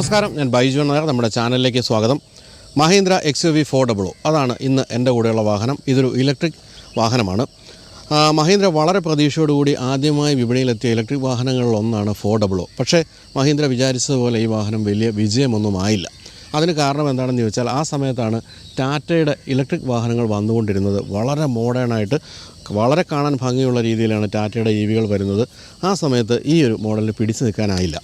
നമസ്കാരം. ഞാൻ ബൈജു നായർ. നമ്മുടെ ചാനലിലേക്ക് സ്വാഗതം. Mahindra X U V four double O അതാണ് ഇന്ന് എന്റെ കൂടെയുള്ള വാഹനം. ഇതൊരു ഇലക്ട്രിക് വാഹനമാണ്. മഹീന്ദ്ര വളരെ പ്രതീക്ഷയോടുകൂടി ആദ്യമായി വിപണിയിലെത്തിയ ഇലക്ട്രിക് വാഹനങ്ങളിൽ ഒന്നാണ് ഫോർ ഡബിളോ പക്ഷേ മഹീന്ദ്ര വിചാരിച്ചതുപോലെ ഈ വാഹനം വലിയ വിജയമൊന്നും ആയില്ല. അതിന് കാരണം എന്താണെന്ന് ചോദിച്ചാൽ ആ സമയത്താണ് ടാറ്റയുടെ ഇലക്ട്രിക് വാഹനങ്ങൾ വന്നുകൊണ്ടിരുന്നത്. വളരെ മോഡേണായിട്ട് വളരെ കാണാൻ ഭംഗിയുള്ള രീതിയിലാണ് ടാറ്റയുടെ ഇ വികൾ വരുന്നത്. ആ സമയത്ത് ഈ ഒരു മോഡലിന് പിടിച്ചു നിൽക്കാനായില്ല.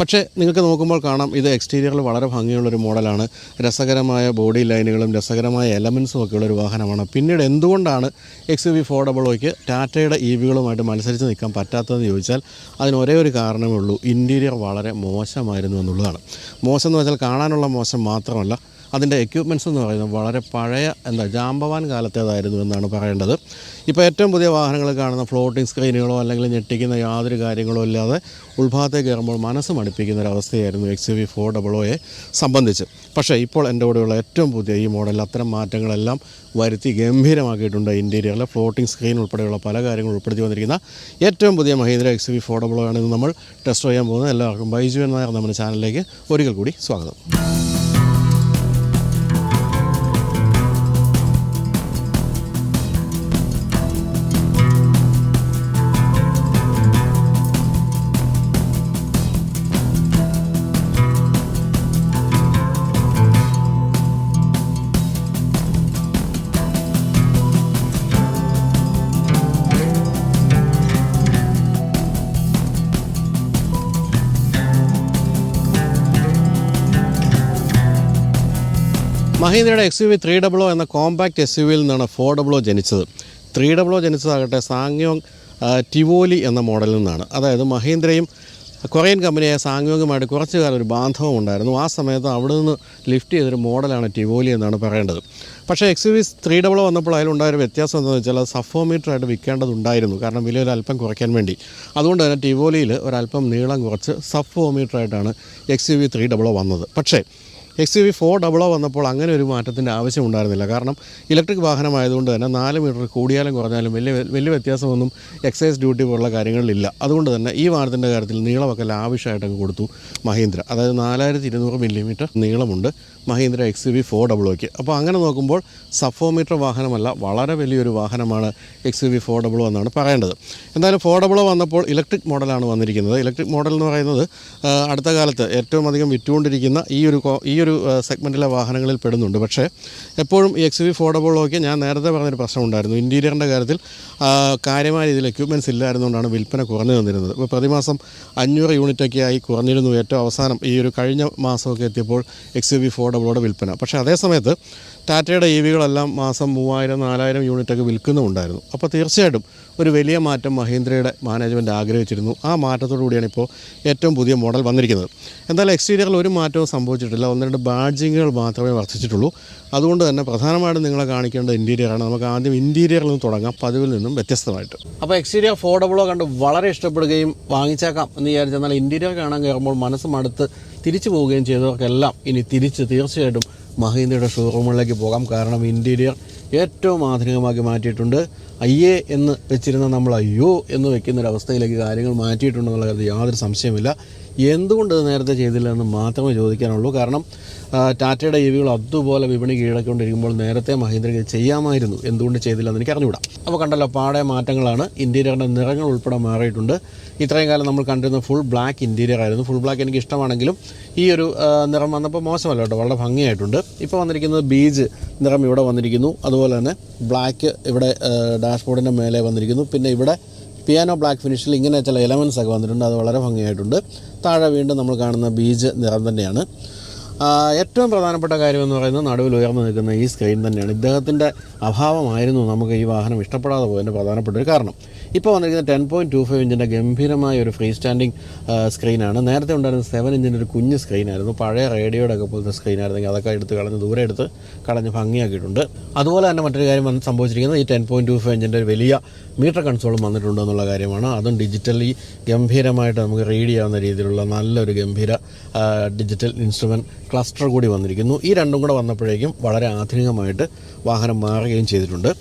പക്ഷേ നിങ്ങൾക്ക് നോക്കുമ്പോൾ കാണാം ഇത് എക്സ്റ്റീരിയറിൽ വളരെ ഭംഗിയുള്ളൊരു മോഡലാണ്. രസകരമായ ബോഡി ലൈനുകളും രസകരമായ എലമെൻസും ഒക്കെ ഉള്ളൊരു വാഹനമാണ്. പിന്നീട് എന്തുകൊണ്ടാണ് X U V four double ടാറ്റയുടെ ഇ വികളുമായിട്ട് മത്സരിച്ച് നിൽക്കാൻ പറ്റാത്തതെന്ന് ചോദിച്ചാൽ അതിന് ഒരേ ഒരു കാരണമേ ഉള്ളൂ. ഇന്റീരിയർ വളരെ മോശമായിരുന്നു എന്നുള്ളതാണ്. മോശം എന്ന് വെച്ചാൽ കാണാനുള്ള മോശം മാത്രമല്ല അതിന്റെ എക്യുപ്മെന്റ്സ് എന്ന് പറയുന്നത് വളരെ പഴയ എന്താ ജാമ്പവാൻ കാലത്തേതായിരുന്നു എന്നാണ് പറയേണ്ടത്. ഇപ്പോൾ ഏറ്റവും പുതിയ വാഹനങ്ങൾ കാണുന്ന ഫ്ലോട്ടിംഗ് സ്ക്രീനുകളോ അല്ലെങ്കിൽ ഞെട്ടിക്കുന്ന യാതൊരു കാര്യങ്ങളോ ഇല്ലാതെ ഉൾഭാഗത്തേക്ക് കയറുമ്പോൾ മനസ്സ് മടുപ്പിക്കുന്ന ഒരു അവസ്ഥയായിരുന്നു എക്സ് വി ഫോർ ഡബിളോയെ സംബന്ധിച്ച്. പക്ഷേ ഇപ്പോൾ എന്റെ കൂടെയുള്ള ഏറ്റവും പുതിയ ഈ മോഡലിൽ അത്തരം മാറ്റങ്ങളെല്ലാം വരുത്തി ഗംഭീരമാക്കിയിട്ടുണ്ട് ഇന്റീരിയറിലെ ഫ്ലോട്ടിംഗ് സ്ക്രീൻ ഉൾപ്പെടെയുള്ള പല കാര്യങ്ങളും ഉൾപ്പെടുത്തി വന്നിരിക്കുന്ന ഏറ്റവും പുതിയ Mahindra X V four double O ആണ് ഇന്ന് നമ്മൾ ടെസ്റ്റ് ചെയ്യാൻ പോകുന്നത്. എല്ലാവർക്കും ബൈജു എന്ന നമ്മുടെ ചാനലിലേക്ക് ഒരിക്കൽ കൂടി സ്വാഗതം. മഹീന്ദ്രയുടെ X U V three double O എന്ന കോമ്പാക്ട് എസ് യു വിയിൽ നിന്നാണ് ഫോർ ഡബിളോ ജനിച്ചത്. ത്രീ ഡബിളോ ജനിച്ചതാകട്ടെ സാങ്യോങ് ടിവോലി എന്ന മോഡലിൽ നിന്നാണ്. അതായത് മഹീന്ദ്രയും കൊറിയൻ കമ്പനിയായ സാങ്യോങ്ങുമായിട്ട് കുറച്ചു കാലം ഒരു ബാന്ധവം ഉണ്ടായിരുന്നു. ആ സമയത്ത് അവിടെ നിന്ന് ലിഫ്റ്റ് ചെയ്തൊരു മോഡലാണ് ടിവോലി എന്നാണ് പറയേണ്ടത്. പക്ഷേ എക്സ് വി ത്രീ ഡബിൾ വന്നപ്പോൾ അതിലുണ്ടായ ഒരു വ്യത്യാസം എന്താണെന്ന് വെച്ചാൽ അത് സഫോമീറ്ററായിട്ട് വിൽക്കേണ്ടതുണ്ടായിരുന്നു. കാരണം വില ഒരു അല്പം കുറയ്ക്കാൻ വേണ്ടി. അതുകൊണ്ട് തന്നെ ടിവോലിയിൽ ഒരല്പം നീളം കുറച്ച് സഫോമീറ്ററായിട്ടാണ് X U V three double വന്നത്. പക്ഷേ X U V four double O വന്നപ്പോൾ അങ്ങനെ ഒരു മാറ്റത്തിന്റെ ആവശ്യം ഉണ്ടായിരുന്നില്ല. കാരണം ഇലക്ട്രിക് വാഹനമായതുകൊണ്ട് തന്നെ നാല് മീറ്റർ കൂടിയാലും കുറഞ്ഞാലും വലിയ വലിയ വ്യത്യാസമൊന്നും എക്സൈസ് ഡ്യൂട്ടി പോലുള്ള കാര്യങ്ങളിലില്ല. അതുകൊണ്ട് തന്നെ ഈ വാഹനത്തിന്റെ കാര്യത്തിൽ നീളമൊക്കെ ലാവിഷായിട്ടൊക്കെ കൊടുത്തു മഹീന്ദ്ര. അതായത് നാലായിരത്തി ഇരുന്നൂറ് മില്ലിമീറ്റർ നീളമുണ്ട്. Mahindra X V four double ഒക്ക്. അപ്പോൾ അങ്ങനെ നോക്കുമ്പോൾ സഫോമീറ്റർ വാഹനമല്ല വളരെ വലിയൊരു വാഹനമാണ് എക്സ് വി ഫോർ ഡബിൾ എന്നാണ് പറയേണ്ടത്. എന്തായാലും ഫോർ ഡബിൾ വന്നപ്പോൾ ഇലക്ട്രിക് മോഡലാണ് വന്നിരിക്കുന്നത്. ഇലക്ട്രിക് മോഡൽ എന്ന് പറയുന്നത് അടുത്ത കാലത്ത് ഏറ്റവും അധികം വിറ്റുകൊണ്ടിരിക്കുന്ന ഈ ഒരു ഈ ഒരു സെഗ്മെന്റിലെ വാഹനങ്ങളിൽ പെടുന്നുണ്ട്. പക്ഷേ എപ്പോഴും ഈ എക്സ് വി ഫോർ ഡബിൾ ഒക്കെ ഞാൻ നേരത്തെ പറഞ്ഞൊരു പ്രശ്നം ഉണ്ടായിരുന്നു. ഇന്റീരിയറിന്റെ കാര്യത്തിൽ കാര്യമായ രീതിയിൽ എക്യുപ്മെന്റ്സ് ഇല്ലായിരുന്നുകൊണ്ടാണ് വിൽപ്പന കുറഞ്ഞു തന്നിരുന്നത്. ഇപ്പോൾ പ്രതിമാസം അഞ്ഞൂറ് യൂണിറ്റൊക്കെ ആയി കുറഞ്ഞിരുന്നു ഏറ്റവും അവസാനം ഈ ഒരു കഴിഞ്ഞ മാസമൊക്കെ എത്തിയപ്പോൾ എക്സ് വി ഫോർ ഡബിളോടെ വിൽപ്പന. പക്ഷേ അതേ സമയത്ത് ടാറ്റയുടെ ഇ വികളെല്ലാം മാസം മൂവായിരം നാലായിരം യൂണിറ്റൊക്കെ വിൽക്കുന്നുമുണ്ടായിരുന്നു. അപ്പോൾ തീർച്ചയായിട്ടും ഒരു വലിയ മാറ്റം മഹീന്ദ്രയുടെ മാനേജ്മെന്റ് ആഗ്രഹിച്ചിരുന്നു. ആ മാറ്റത്തോടു കൂടിയാണ് ഇപ്പോൾ ഏറ്റവും പുതിയ മോഡൽ വന്നിരിക്കുന്നത്. എന്തായാലും എക്സ്റ്റീരിയറിൽ ഒരു മാറ്റവും സംഭവിച്ചിട്ടില്ല. ഒന്ന് രണ്ട് ബാഡ്ജിങ്ങുകൾ മാത്രമേ വർദ്ധിച്ചിട്ടുള്ളൂ. അതുകൊണ്ട് തന്നെ പ്രധാനമായിട്ടും നിങ്ങളെ കാണിക്കേണ്ട ഇന്റീരിയറാണ് നമുക്ക് ആദ്യം ഇന്റീരിയറിൽ നിന്ന് തുടങ്ങാം. പതിവിൽ നിന്നും വ്യത്യസ്തമായിട്ട്. അപ്പോൾ എക്സ്റ്റീരിയർ ഫോർഡബിളോ കണ്ട് വളരെ ഇഷ്ടപ്പെടുകയും വാങ്ങിച്ചേക്കാം എന്ന് വിചാരിച്ചെന്നാൽ ഇന്റീരിയർ കാണാൻ കയറുമ്പോൾ മനസ്സ് മടുത്ത് തിരിച്ചു പോവുകയും ചെയ്തവർക്കെല്ലാം ഇനി തിരിച്ച് തീർച്ചയായിട്ടും മഹീന്ദ്രയുടെ ഷോറൂമുകളിലേക്ക് പോകാം. കാരണം ഇന്റീരിയർ ഏറ്റവും ആധുനികമാക്കി മാറ്റിയിട്ടുണ്ട്. അയ്യേ എന്ന് വെച്ചിരുന്ന നമ്മൾ അയ്യോ എന്ന് വെക്കുന്നൊരവസ്ഥയിലേക്ക് കാര്യങ്ങൾ മാറ്റിയിട്ടുണ്ടെന്നുള്ള കാര്യത്തിൽ യാതൊരു സംശയമില്ല എന്തുകൊണ്ട് നേരത്തെ ചെയ്തില്ല എന്ന് മാത്രമേ ചോദിക്കാനുള്ളൂ. കാരണം ടാറ്റയുടെ ഇ വികൾ അതുപോലെ വിപണി കീഴടക്കൊണ്ടിരിക്കുമ്പോൾ നേരത്തെ മഹീന്ദ്രയ്ക്ക് ചെയ്യാമായിരുന്നു. എന്തുകൊണ്ട് ചെയ്തില്ല എന്ന് എനിക്ക് അറിഞ്ഞുകൂടാ അപ്പോൾ കണ്ടല്ലോ പാടെ മാറ്റങ്ങളാണ്. ഇന്റീരിയറിന്റെ നിറങ്ങൾ ഉൾപ്പെടെ മാറിയിട്ടുണ്ട്. ഇത്രയും കാലം നമ്മൾ കണ്ടിരുന്ന ഫുൾ ബ്ലാക്ക് ഇന്റീരിയർ ആയിരുന്നു. ഫുൾ ബ്ലാക്ക് എനിക്ക് ഇഷ്ടമാണെങ്കിലും ഈ ഒരു നിറം വന്നപ്പോൾ മോശമല്ല കേട്ടോ. വളരെ ഭംഗിയായിട്ടുണ്ട്. ഇപ്പോൾ വന്നിരിക്കുന്നത് ബീജ് നിറം ഇവിടെ വന്നിരിക്കുന്നു. അതുപോലെ തന്നെ ബ്ലാക്ക് ഇവിടെ ഡാഷ്ബോർഡിന്റെ മേലെ വന്നിരിക്കുന്നു. പിന്നെ ഇവിടെ പിയാനോ ബ്ലാക്ക് ഫിനിഷിൽ ഇങ്ങനെ ചില എലമെൻസ് ഒക്കെ വന്നിട്ടുണ്ട്. അത് വളരെ ഭംഗിയായിട്ടുണ്ട്. താഴെ വീണ്ടും നമ്മൾ കാണുന്ന ബീജ് നിറം തന്നെയാണ്. ഏറ്റവും പ്രധാനപ്പെട്ട കാര്യം എന്ന് പറയുന്നത് നടുവിൽ ഉയർന്നു നിൽക്കുന്ന ഈ സ്ക്രീൻ തന്നെയാണ്. ഇദ്ദേഹത്തിന്റെ അഭാവമായിരുന്നു നമുക്ക് ഈ വാഹനം ഇഷ്ടപ്പെടാതെ പോയതിന്റെ പ്രധാനപ്പെട്ട ഒരു കാരണം. ഇപ്പോൾ വന്നിരിക്കുന്ന ടെൻ പോയിന്റ് ടു ഫൈവ് ഇഞ്ചിന്റെ ഗംഭീരമായ ഒരു ഫ്രീ സ്റ്റാൻഡിങ് സ്ക്രീനാണ് നേരത്തെ ഉണ്ടായിരുന്ന സെവൻ ഇഞ്ചിന്റെ ഒരു കുഞ്ഞ് സ്ക്രീനായിരുന്നു പഴയ റേഡിയോയുടെ ഒക്കെ പോലത്തെ സ്ക്രീനായിരുന്നെങ്കിൽ അതൊക്കെ എടുത്ത് കളഞ്ഞ് ദൂരെ എടുത്ത് കളഞ്ഞ് ഭംഗിയാക്കിയിട്ടുണ്ട്. അതുപോലെ തന്നെ മറ്റൊരു കാര്യം വന്ന് സംഭവിച്ചിരിക്കുന്നത് ഈ ടെൻ പോയിന്റ് ടു ഫൈവ് ഇഞ്ചിന്റെ ഒരു വലിയ മീറ്റർ കൺസോളും വന്നിട്ടുണ്ട് എന്നുള്ള കാര്യമാണ്. അതും ഡിജിറ്റലി ഗംഭീരമായിട്ട് നമുക്ക് റീഡ് ചെയ്യാവുന്ന രീതിയിലുള്ള നല്ലൊരു ഗംഭീര ഡിജിറ്റൽ ഇൻസ്ട്രുമെന്റ് ക്ലസ്റ്റർ കൂടി വന്നിരിക്കുന്നു. ഈ രണ്ടും കൂടെ വന്നപ്പോഴേക്കും വളരെ ആധുനികമായിട്ട് വാഹനം മാറുകയും ചെയ്തിട്ടുണ്ട്.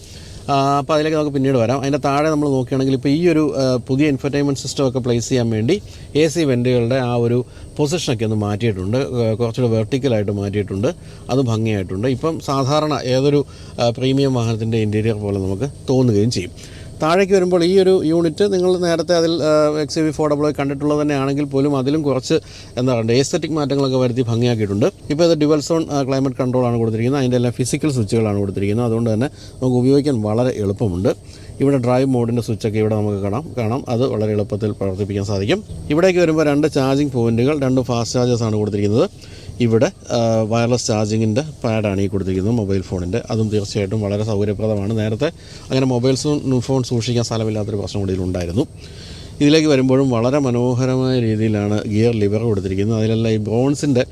അപ്പോൾ അതിലേക്ക് നമുക്ക് പിന്നീട് വരാം. അതിന്റെ താഴെ നമ്മൾ നോക്കുകയാണെങ്കിൽ ഇപ്പോൾ ഈ ഒരു പുതിയ ഇൻഫർടൈൻമെന്റ് സിസ്റ്റം ഒക്കെ പ്ലേസ് ചെയ്യാൻ വേണ്ടി എ സി വെന്റുകളുടെ ആ ഒരു പൊസിഷനൊക്കെ ഒന്ന് മാറ്റിയിട്ടുണ്ട്. കുറച്ചുകൂടെ വെർട്ടിക്കലായിട്ട് മാറ്റിയിട്ടുണ്ട്. അത് ഭംഗിയായിട്ടുണ്ട്. ഇപ്പം സാധാരണ ഏതൊരു പ്രീമിയം വാഹനത്തിന്റെ ഇന്റീരിയർ പോലെ നമുക്ക് തോന്നുകയും ചെയ്യും. താഴേക്ക് വരുമ്പോൾ ഈ ഒരു യൂണിറ്റ് നിങ്ങൾ നേരത്തെ അതിൽ എക്സ് വി ഫോർ ഡബിൾ കണ്ടിട്ടുള്ളത് തന്നെയാണെങ്കിൽ പോലും അതിലും കുറച്ച് എന്താ പറയുക എസ്തറ്റിക് മാറ്റങ്ങളൊക്കെ വരുത്തി ഭംഗിയാക്കിയിട്ടുണ്ട്. ഇപ്പോൾ ഇത് ഡ്യുവൽ സോൺ ക്ലൈമറ്റ് കൺട്രോളാണ് കൊടുത്തിരിക്കുന്നത്. അതിന്റെ എല്ലാം ഫിസിക്കൽ സ്വിച്ചുകളാണ് കൊടുത്തിരിക്കുന്നത്. അതുകൊണ്ട് തന്നെ നമുക്ക് ഉപയോഗിക്കാൻ വളരെ എളുപ്പമുണ്ട്. ഇവിടെ ഡ്രൈവ് മോഡിന്റെ സ്വിച്ചൊക്കെ ഇവിടെ നമുക്ക് കാണാം. കാണാം. അത് വളരെ എളുപ്പത്തിൽ പ്രവർത്തിപ്പിക്കാൻ സാധിക്കും. ഇവിടേക്ക് വരുമ്പോൾ രണ്ട് ചാർജിങ് പോയിന്റുകൾ രണ്ട് ഫാസ്റ്റ് ചാർജേഴ്സാണ് കൊടുത്തിരിക്കുന്നത്. ഇവിടെ വയർലെസ് ചാർജിങ്ങിന്റെ പാഡാണ് ഈ കൊടുത്തിരിക്കുന്നത് മൊബൈൽ ഫോണിന്റെ അതും തീർച്ചയായിട്ടും വളരെ സൗകര്യപ്രദമാണ്. നേരത്തെ അങ്ങനെ മൊബൈൽ ഫോൺ സൂക്ഷിക്കാൻ സ്ഥലമില്ലാത്തൊരു പ്രശ്നം കൂടി ഉണ്ടായിരുന്നു ഇതിലേക്ക് വരുമ്പോഴും വളരെ മനോഹരമായ രീതിയിലാണ് ഗിയർ ലിവർ കൊടുത്തിരിക്കുന്നത്. അതിലെല്ലാം ഈ ബ്രോൺസിന്റെ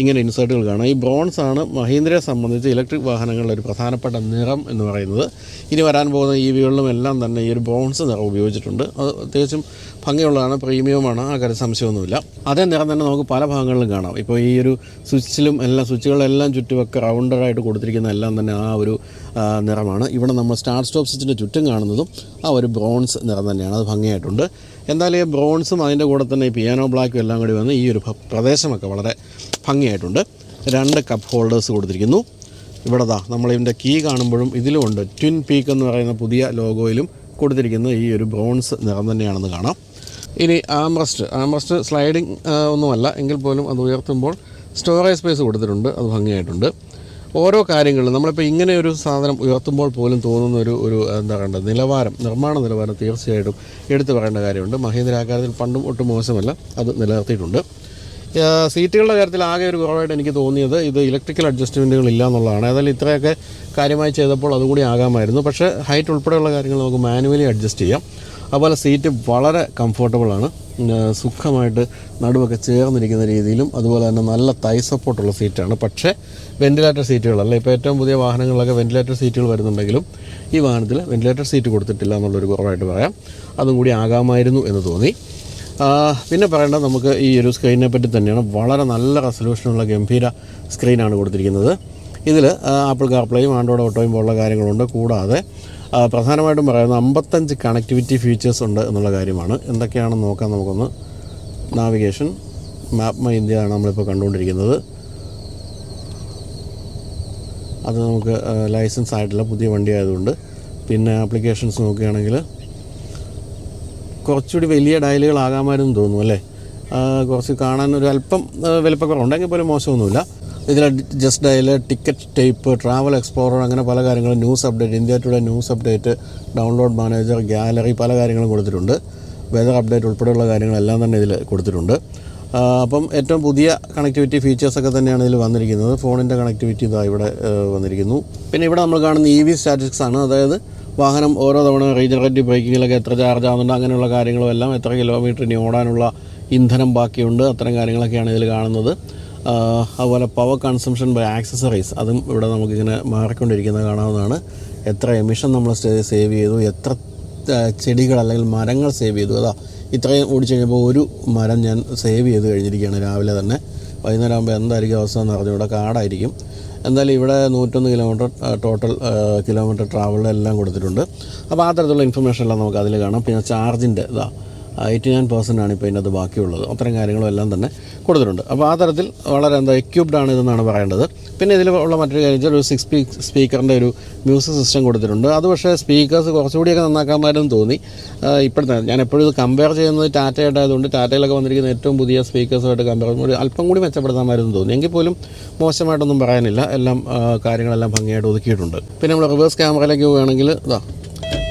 ഇങ്ങനെ ഇൻസേർട്ടുകൾ കാണാം. ഈ ബ്രോൺസ് ആണ് മഹീന്ദ്രയെ സംബന്ധിച്ച് ഇലക്ട്രിക് വാഹനങ്ങളുടെ ഒരു പ്രധാനപ്പെട്ട നിറം എന്ന് പറയുന്നത്. ഇനി വരാൻ പോകുന്ന ഇ വികളിലും എല്ലാം തന്നെ ഈ ഒരു ബ്രോൺസ് നിറം ഉപയോഗിച്ചിട്ടുണ്ട്. അത് അത്യാവശ്യം ഭംഗിയുള്ളതാണ് പ്രീമിയമാണ് ആ കാര്യം സംശയമൊന്നുമില്ല. അതേ നിറം തന്നെ നമുക്ക് പല ഭാഗങ്ങളിലും കാണാം. ഇപ്പോൾ ഈ ഒരു സ്വിച്ചിലും എല്ലാം സ്വിച്ചുകളെല്ലാം ചുറ്റുമൊക്കെ റൗണ്ടറായിട്ട് കൊടുത്തിരിക്കുന്ന എല്ലാം തന്നെ ആ ഒരു നിറമാണ്. ഇവിടെ നമ്മൾ സ്റ്റാർ സ്റ്റോപ്പ് സ്വിച്ചിന്റെ ചുറ്റും കാണുന്നതും ആ ഒരു ബ്രോൺസ് നിറം തന്നെയാണ്. അത് ഭംഗിയായിട്ടുണ്ട്. എന്തായാലും ഈ ബ്രോൺസും അതിന്റെ കൂടെ തന്നെ ഈ പിയാനോ ബ്ലാക്കും എല്ലാം കൂടി വന്ന് ഈ ഒരു പ്രദേശമൊക്കെ വളരെ ഭംഗിയായിട്ടുണ്ട്. രണ്ട് കപ്പ് ഹോൾഡേഴ്സ് കൊടുത്തിരിക്കുന്നു. ഇവിടെ ദാ നമ്മളിതിന്റെ കീ കാണുമ്പോഴും ഇതിലുമുണ്ട്. ട്വിൻ പീക്ക് എന്ന് പറയുന്ന പുതിയ ലോഗോയിലും കൊടുത്തിരിക്കുന്ന ഈ ഒരു ബ്രോൺസ് നിറം തന്നെയാണെന്ന് കാണാം. ഇനി ആംറസ്റ്റ്. ആംറസ്റ്റ് സ്ലൈഡിങ് ഒന്നുമല്ല. എങ്കിൽ പോലും അത് ഉയർത്തുമ്പോൾ സ്റ്റോറേജ് സ്പേസ് കൊടുത്തിട്ടുണ്ട്. അത് ഭംഗിയായിട്ടുണ്ട്. ഓരോ കാര്യങ്ങളും നമ്മളിപ്പോൾ ഇങ്ങനെ ഒരു സാധനം ഉയർത്തുമ്പോൾ പോലും തോന്നുന്ന ഒരു ഒരു എന്താ പറയേണ്ടത് നിലവാരം നിർമ്മാണ നിലവാരം തീർച്ചയായിട്ടും എടുത്തു പറയേണ്ട കാര്യമുണ്ട്. മഹീന്ദ്ര ആകാരത്തിൽ പണ്ടും ഒട്ടും മോശമല്ല. അത് നിലനിർത്തിയിട്ടുണ്ട്. സീറ്റുകളുടെ കാര്യത്തിൽ ആകെ ഒരു കുറവായിട്ട് എനിക്ക് തോന്നിയത് ഇത് ഇലക്ട്രിക്കൽ അഡ്ജസ്റ്റ്മെന്റുകൾ ഇല്ല എന്നുള്ളതാണ്. ഏതായാലും ഇത്രയൊക്കെ കാര്യമായി ചെയ്തപ്പോൾ അതുകൂടി ആകാമായിരുന്നു. പക്ഷേ ഹൈറ്റ് ഉൾപ്പെടെയുള്ള കാര്യങ്ങൾ നമുക്ക് മാനുവലി അഡ്ജസ്റ്റ് ചെയ്യാം. അതുപോലെ സീറ്റ് വളരെ കംഫർട്ടബിളാണ് സുഖമായിട്ട് നടുവൊക്കെ ചേർന്നിരിക്കുന്ന രീതിയിലും അതുപോലെ തന്നെ നല്ല തൈ സപ്പോർട്ടുള്ള സീറ്റാണ് പക്ഷേ വെന്റിലേറ്റർ സീറ്റുകളല്ല ഇപ്പോൾ ഏറ്റവും പുതിയ വാഹനങ്ങളിലൊക്കെ വെന്റിലേറ്റർ സീറ്റുകൾ വരുന്നുണ്ടെങ്കിലും ഈ വാഹനത്തിൽ വെന്റിലേറ്റർ സീറ്റ് കൊടുത്തിട്ടില്ല എന്നുള്ളൊരു കുറവായിട്ട് പറയാം. അതും കൂടി ആകാമായിരുന്നു എന്ന് തോന്നി. പിന്നെ പറയേണ്ടത് നമുക്ക് ഈ ഒരു സ്ക്രീനിനെ പറ്റി തന്നെയാണ്. വളരെ നല്ല റെസൊല്യൂഷനുള്ള ഗംഭീര സ്ക്രീനാണ് കൊടുത്തിരിക്കുന്നത്. ഇതിൽ ആപ്പിൾ കാർപ്ലേയും ആൻഡ്രോയിഡ് ഓട്ടോയും പോലുള്ള കാര്യങ്ങളുണ്ട്. കൂടാതെ പ്രധാനമായിട്ടും പറയുന്നത് അമ്പത്തഞ്ച് കണക്ടിവിറ്റി ഫീച്ചേഴ്സ് ഉണ്ട് എന്നുള്ള കാര്യമാണ്. എന്തൊക്കെയാണെന്ന് നോക്കാം നമുക്കൊന്ന് നാവിഗേഷൻ മാപ്പ് മൈ ഇന്ത്യ ആണ് നമ്മളിപ്പോൾ കണ്ടുകൊണ്ടിരിക്കുന്നത്. അത് നമുക്ക് ലൈസൻസ് ആയിട്ടുള്ള പുതിയ വണ്ടി ആയതുകൊണ്ട്. പിന്നെ ആപ്ലിക്കേഷൻസ് നോക്കുകയാണെങ്കിൽ കുറച്ചുകൂടി വലിയ ഡയലുകളാകാമായിരുന്നു തോന്നുന്നു അല്ലേ? കുറച്ച് കാണാൻ ഒരു അല്പം വലിപ്പക്കുറവുണ്ട്. വലിപ്പക്കുറവുണ്ടെങ്കിൽ പോലും മോശമൊന്നുമില്ല. ഇതിൽ just dial ticket type travel explorer അങ്ങനെ പല കാര്യങ്ങളും news update India today news update download manager gallery പല കാര്യങ്ങളും കൊടുത്തിട്ടുണ്ട്. വെതർ അപ്ഡേറ്റ് ഉൾപ്പെടെയുള്ള കാര്യങ്ങളെല്ലാം തന്നെ ഇതിൽ കൊടുത്തിട്ടുണ്ട്. അപ്പം ഏറ്റവും പുതിയ കണക്ടിവിറ്റി ഫീച്ചേഴ്സൊക്കെ തന്നെയാണ് ഇതിൽ വന്നിരിക്കുന്നത്. ഫോണിന്റെ കണക്ടിവിറ്റി ഇതാ ഇവിടെ വന്നിരിക്കുന്നു. പിന്നെ ഇവിടെ നമ്മൾ കാണുന്ന ഇ വി സ്റ്റാറ്റിക്സ് ആണ്. അതായത് വാഹനം ഓരോ തവണ റീജനറേറ്റീവ് ബ്രേക്കിങ്ങിലൊക്കെ എത്ര ചാർജ് ആവുന്നുണ്ട് അങ്ങനെയുള്ള കാര്യങ്ങളും എല്ലാം എത്ര കിലോമീറ്റർ ഇനി ഓടാനുള്ള ഇന്ധനം ബാക്കിയുണ്ട് അത്തരം കാര്യങ്ങളൊക്കെയാണ് ഇതിൽ കാണുന്നത്. അതുപോലെ പവർ കൺസംഷൻ ബൈ ആക്സസറീസ് അതും ഇവിടെ നമുക്കിങ്ങനെ മാറിക്കൊണ്ടിരിക്കുന്നത് കാണാവുന്നതാണ്. എത്ര എമിഷൻ നമ്മൾ സേവ് ചെയ്തു എത്ര ചെടികൾ അല്ലെങ്കിൽ മരങ്ങൾ സേവ് ചെയ്തു. അതാ ഇത്രയും ഓടിച്ചു കഴിഞ്ഞപ്പോൾ ഒരു മരം ഞാൻ സേവ് ചെയ്ത് കഴിഞ്ഞിരിക്കുകയാണ് രാവിലെ തന്നെ. വൈകുന്നേരം ആകുമ്പോൾ എന്തായിരിക്കും അവസ്ഥ എന്ന് പറഞ്ഞു ഇവിടെ കാടായിരിക്കും. എന്തായാലും ഇവിടെ നൂറ്റൊന്ന് കിലോമീറ്റർ ടോട്ടൽ കിലോമീറ്റർ ട്രാവൽ എല്ലാം കൊടുത്തിട്ടുണ്ട്. അപ്പോൾ ആ തരത്തിലുള്ള ഇൻഫർമേഷൻ എല്ലാം നമുക്ക് അതിൽ കാണാം. പിന്നെ ചാർജിന്റെ ഇതാ എയ്റ്റി നയൻ ആണ് ഇപ്പോൾ ഇതിനകത്ത് ബാക്കിയുള്ളത്. അത്തരം കാര്യങ്ങളും എല്ലാം തന്നെ കൊടുത്തിട്ടുണ്ട്. അപ്പോൾ ആ തരത്തിൽ വളരെ എന്താ എക്യൂബ്ഡ് ആണ് ഇതെന്നാണ് പറയേണ്ടത്. പിന്നെ ഇതിൽ ഉള്ള മറ്റൊരു കാര്യം വെച്ചാൽ ഒരു സിക്സ് സ്പീ സ്പീക്കറിന്റെ ഒരു മ്യൂസിക് സിസ്റ്റം കൊടുത്തിട്ടുണ്ട്. അത് പക്ഷേ സ്പീക്കേഴ്സ് കുറച്ചുകൂടിയൊക്കെ നന്നാക്കാമായിരുന്നു തോന്നി. ഇപ്പോഴത്തെ ഞാൻ എപ്പോഴും ഇത് കമ്പയർ ചെയ്യുന്നത് ടാറ്റയായിട്ടായതുകൊണ്ട് ടാറ്റയിലൊക്കെ വന്നിരിക്കുന്ന ഏറ്റവും പുതിയ സ്പീക്കേഴ്സുമായിട്ട് കമ്പയർ ചെയ്യുമ്പോൾ അല്പം കൂടി മെച്ചപ്പെടുത്താമായിരുന്നു തോന്നി. എങ്കിൽ പോലും മോശമായിട്ടൊന്നും പറയാനില്ല. എല്ലാം കാര്യങ്ങളെല്ലാം ഭംഗിയായിട്ട് ഒതുക്കിയിട്ടുണ്ട്. പിന്നെ നമ്മൾ റിവേഴ്സ് ക്യാമറയിലേക്ക് പോവുകയാണെങ്കിൽ ഇതാ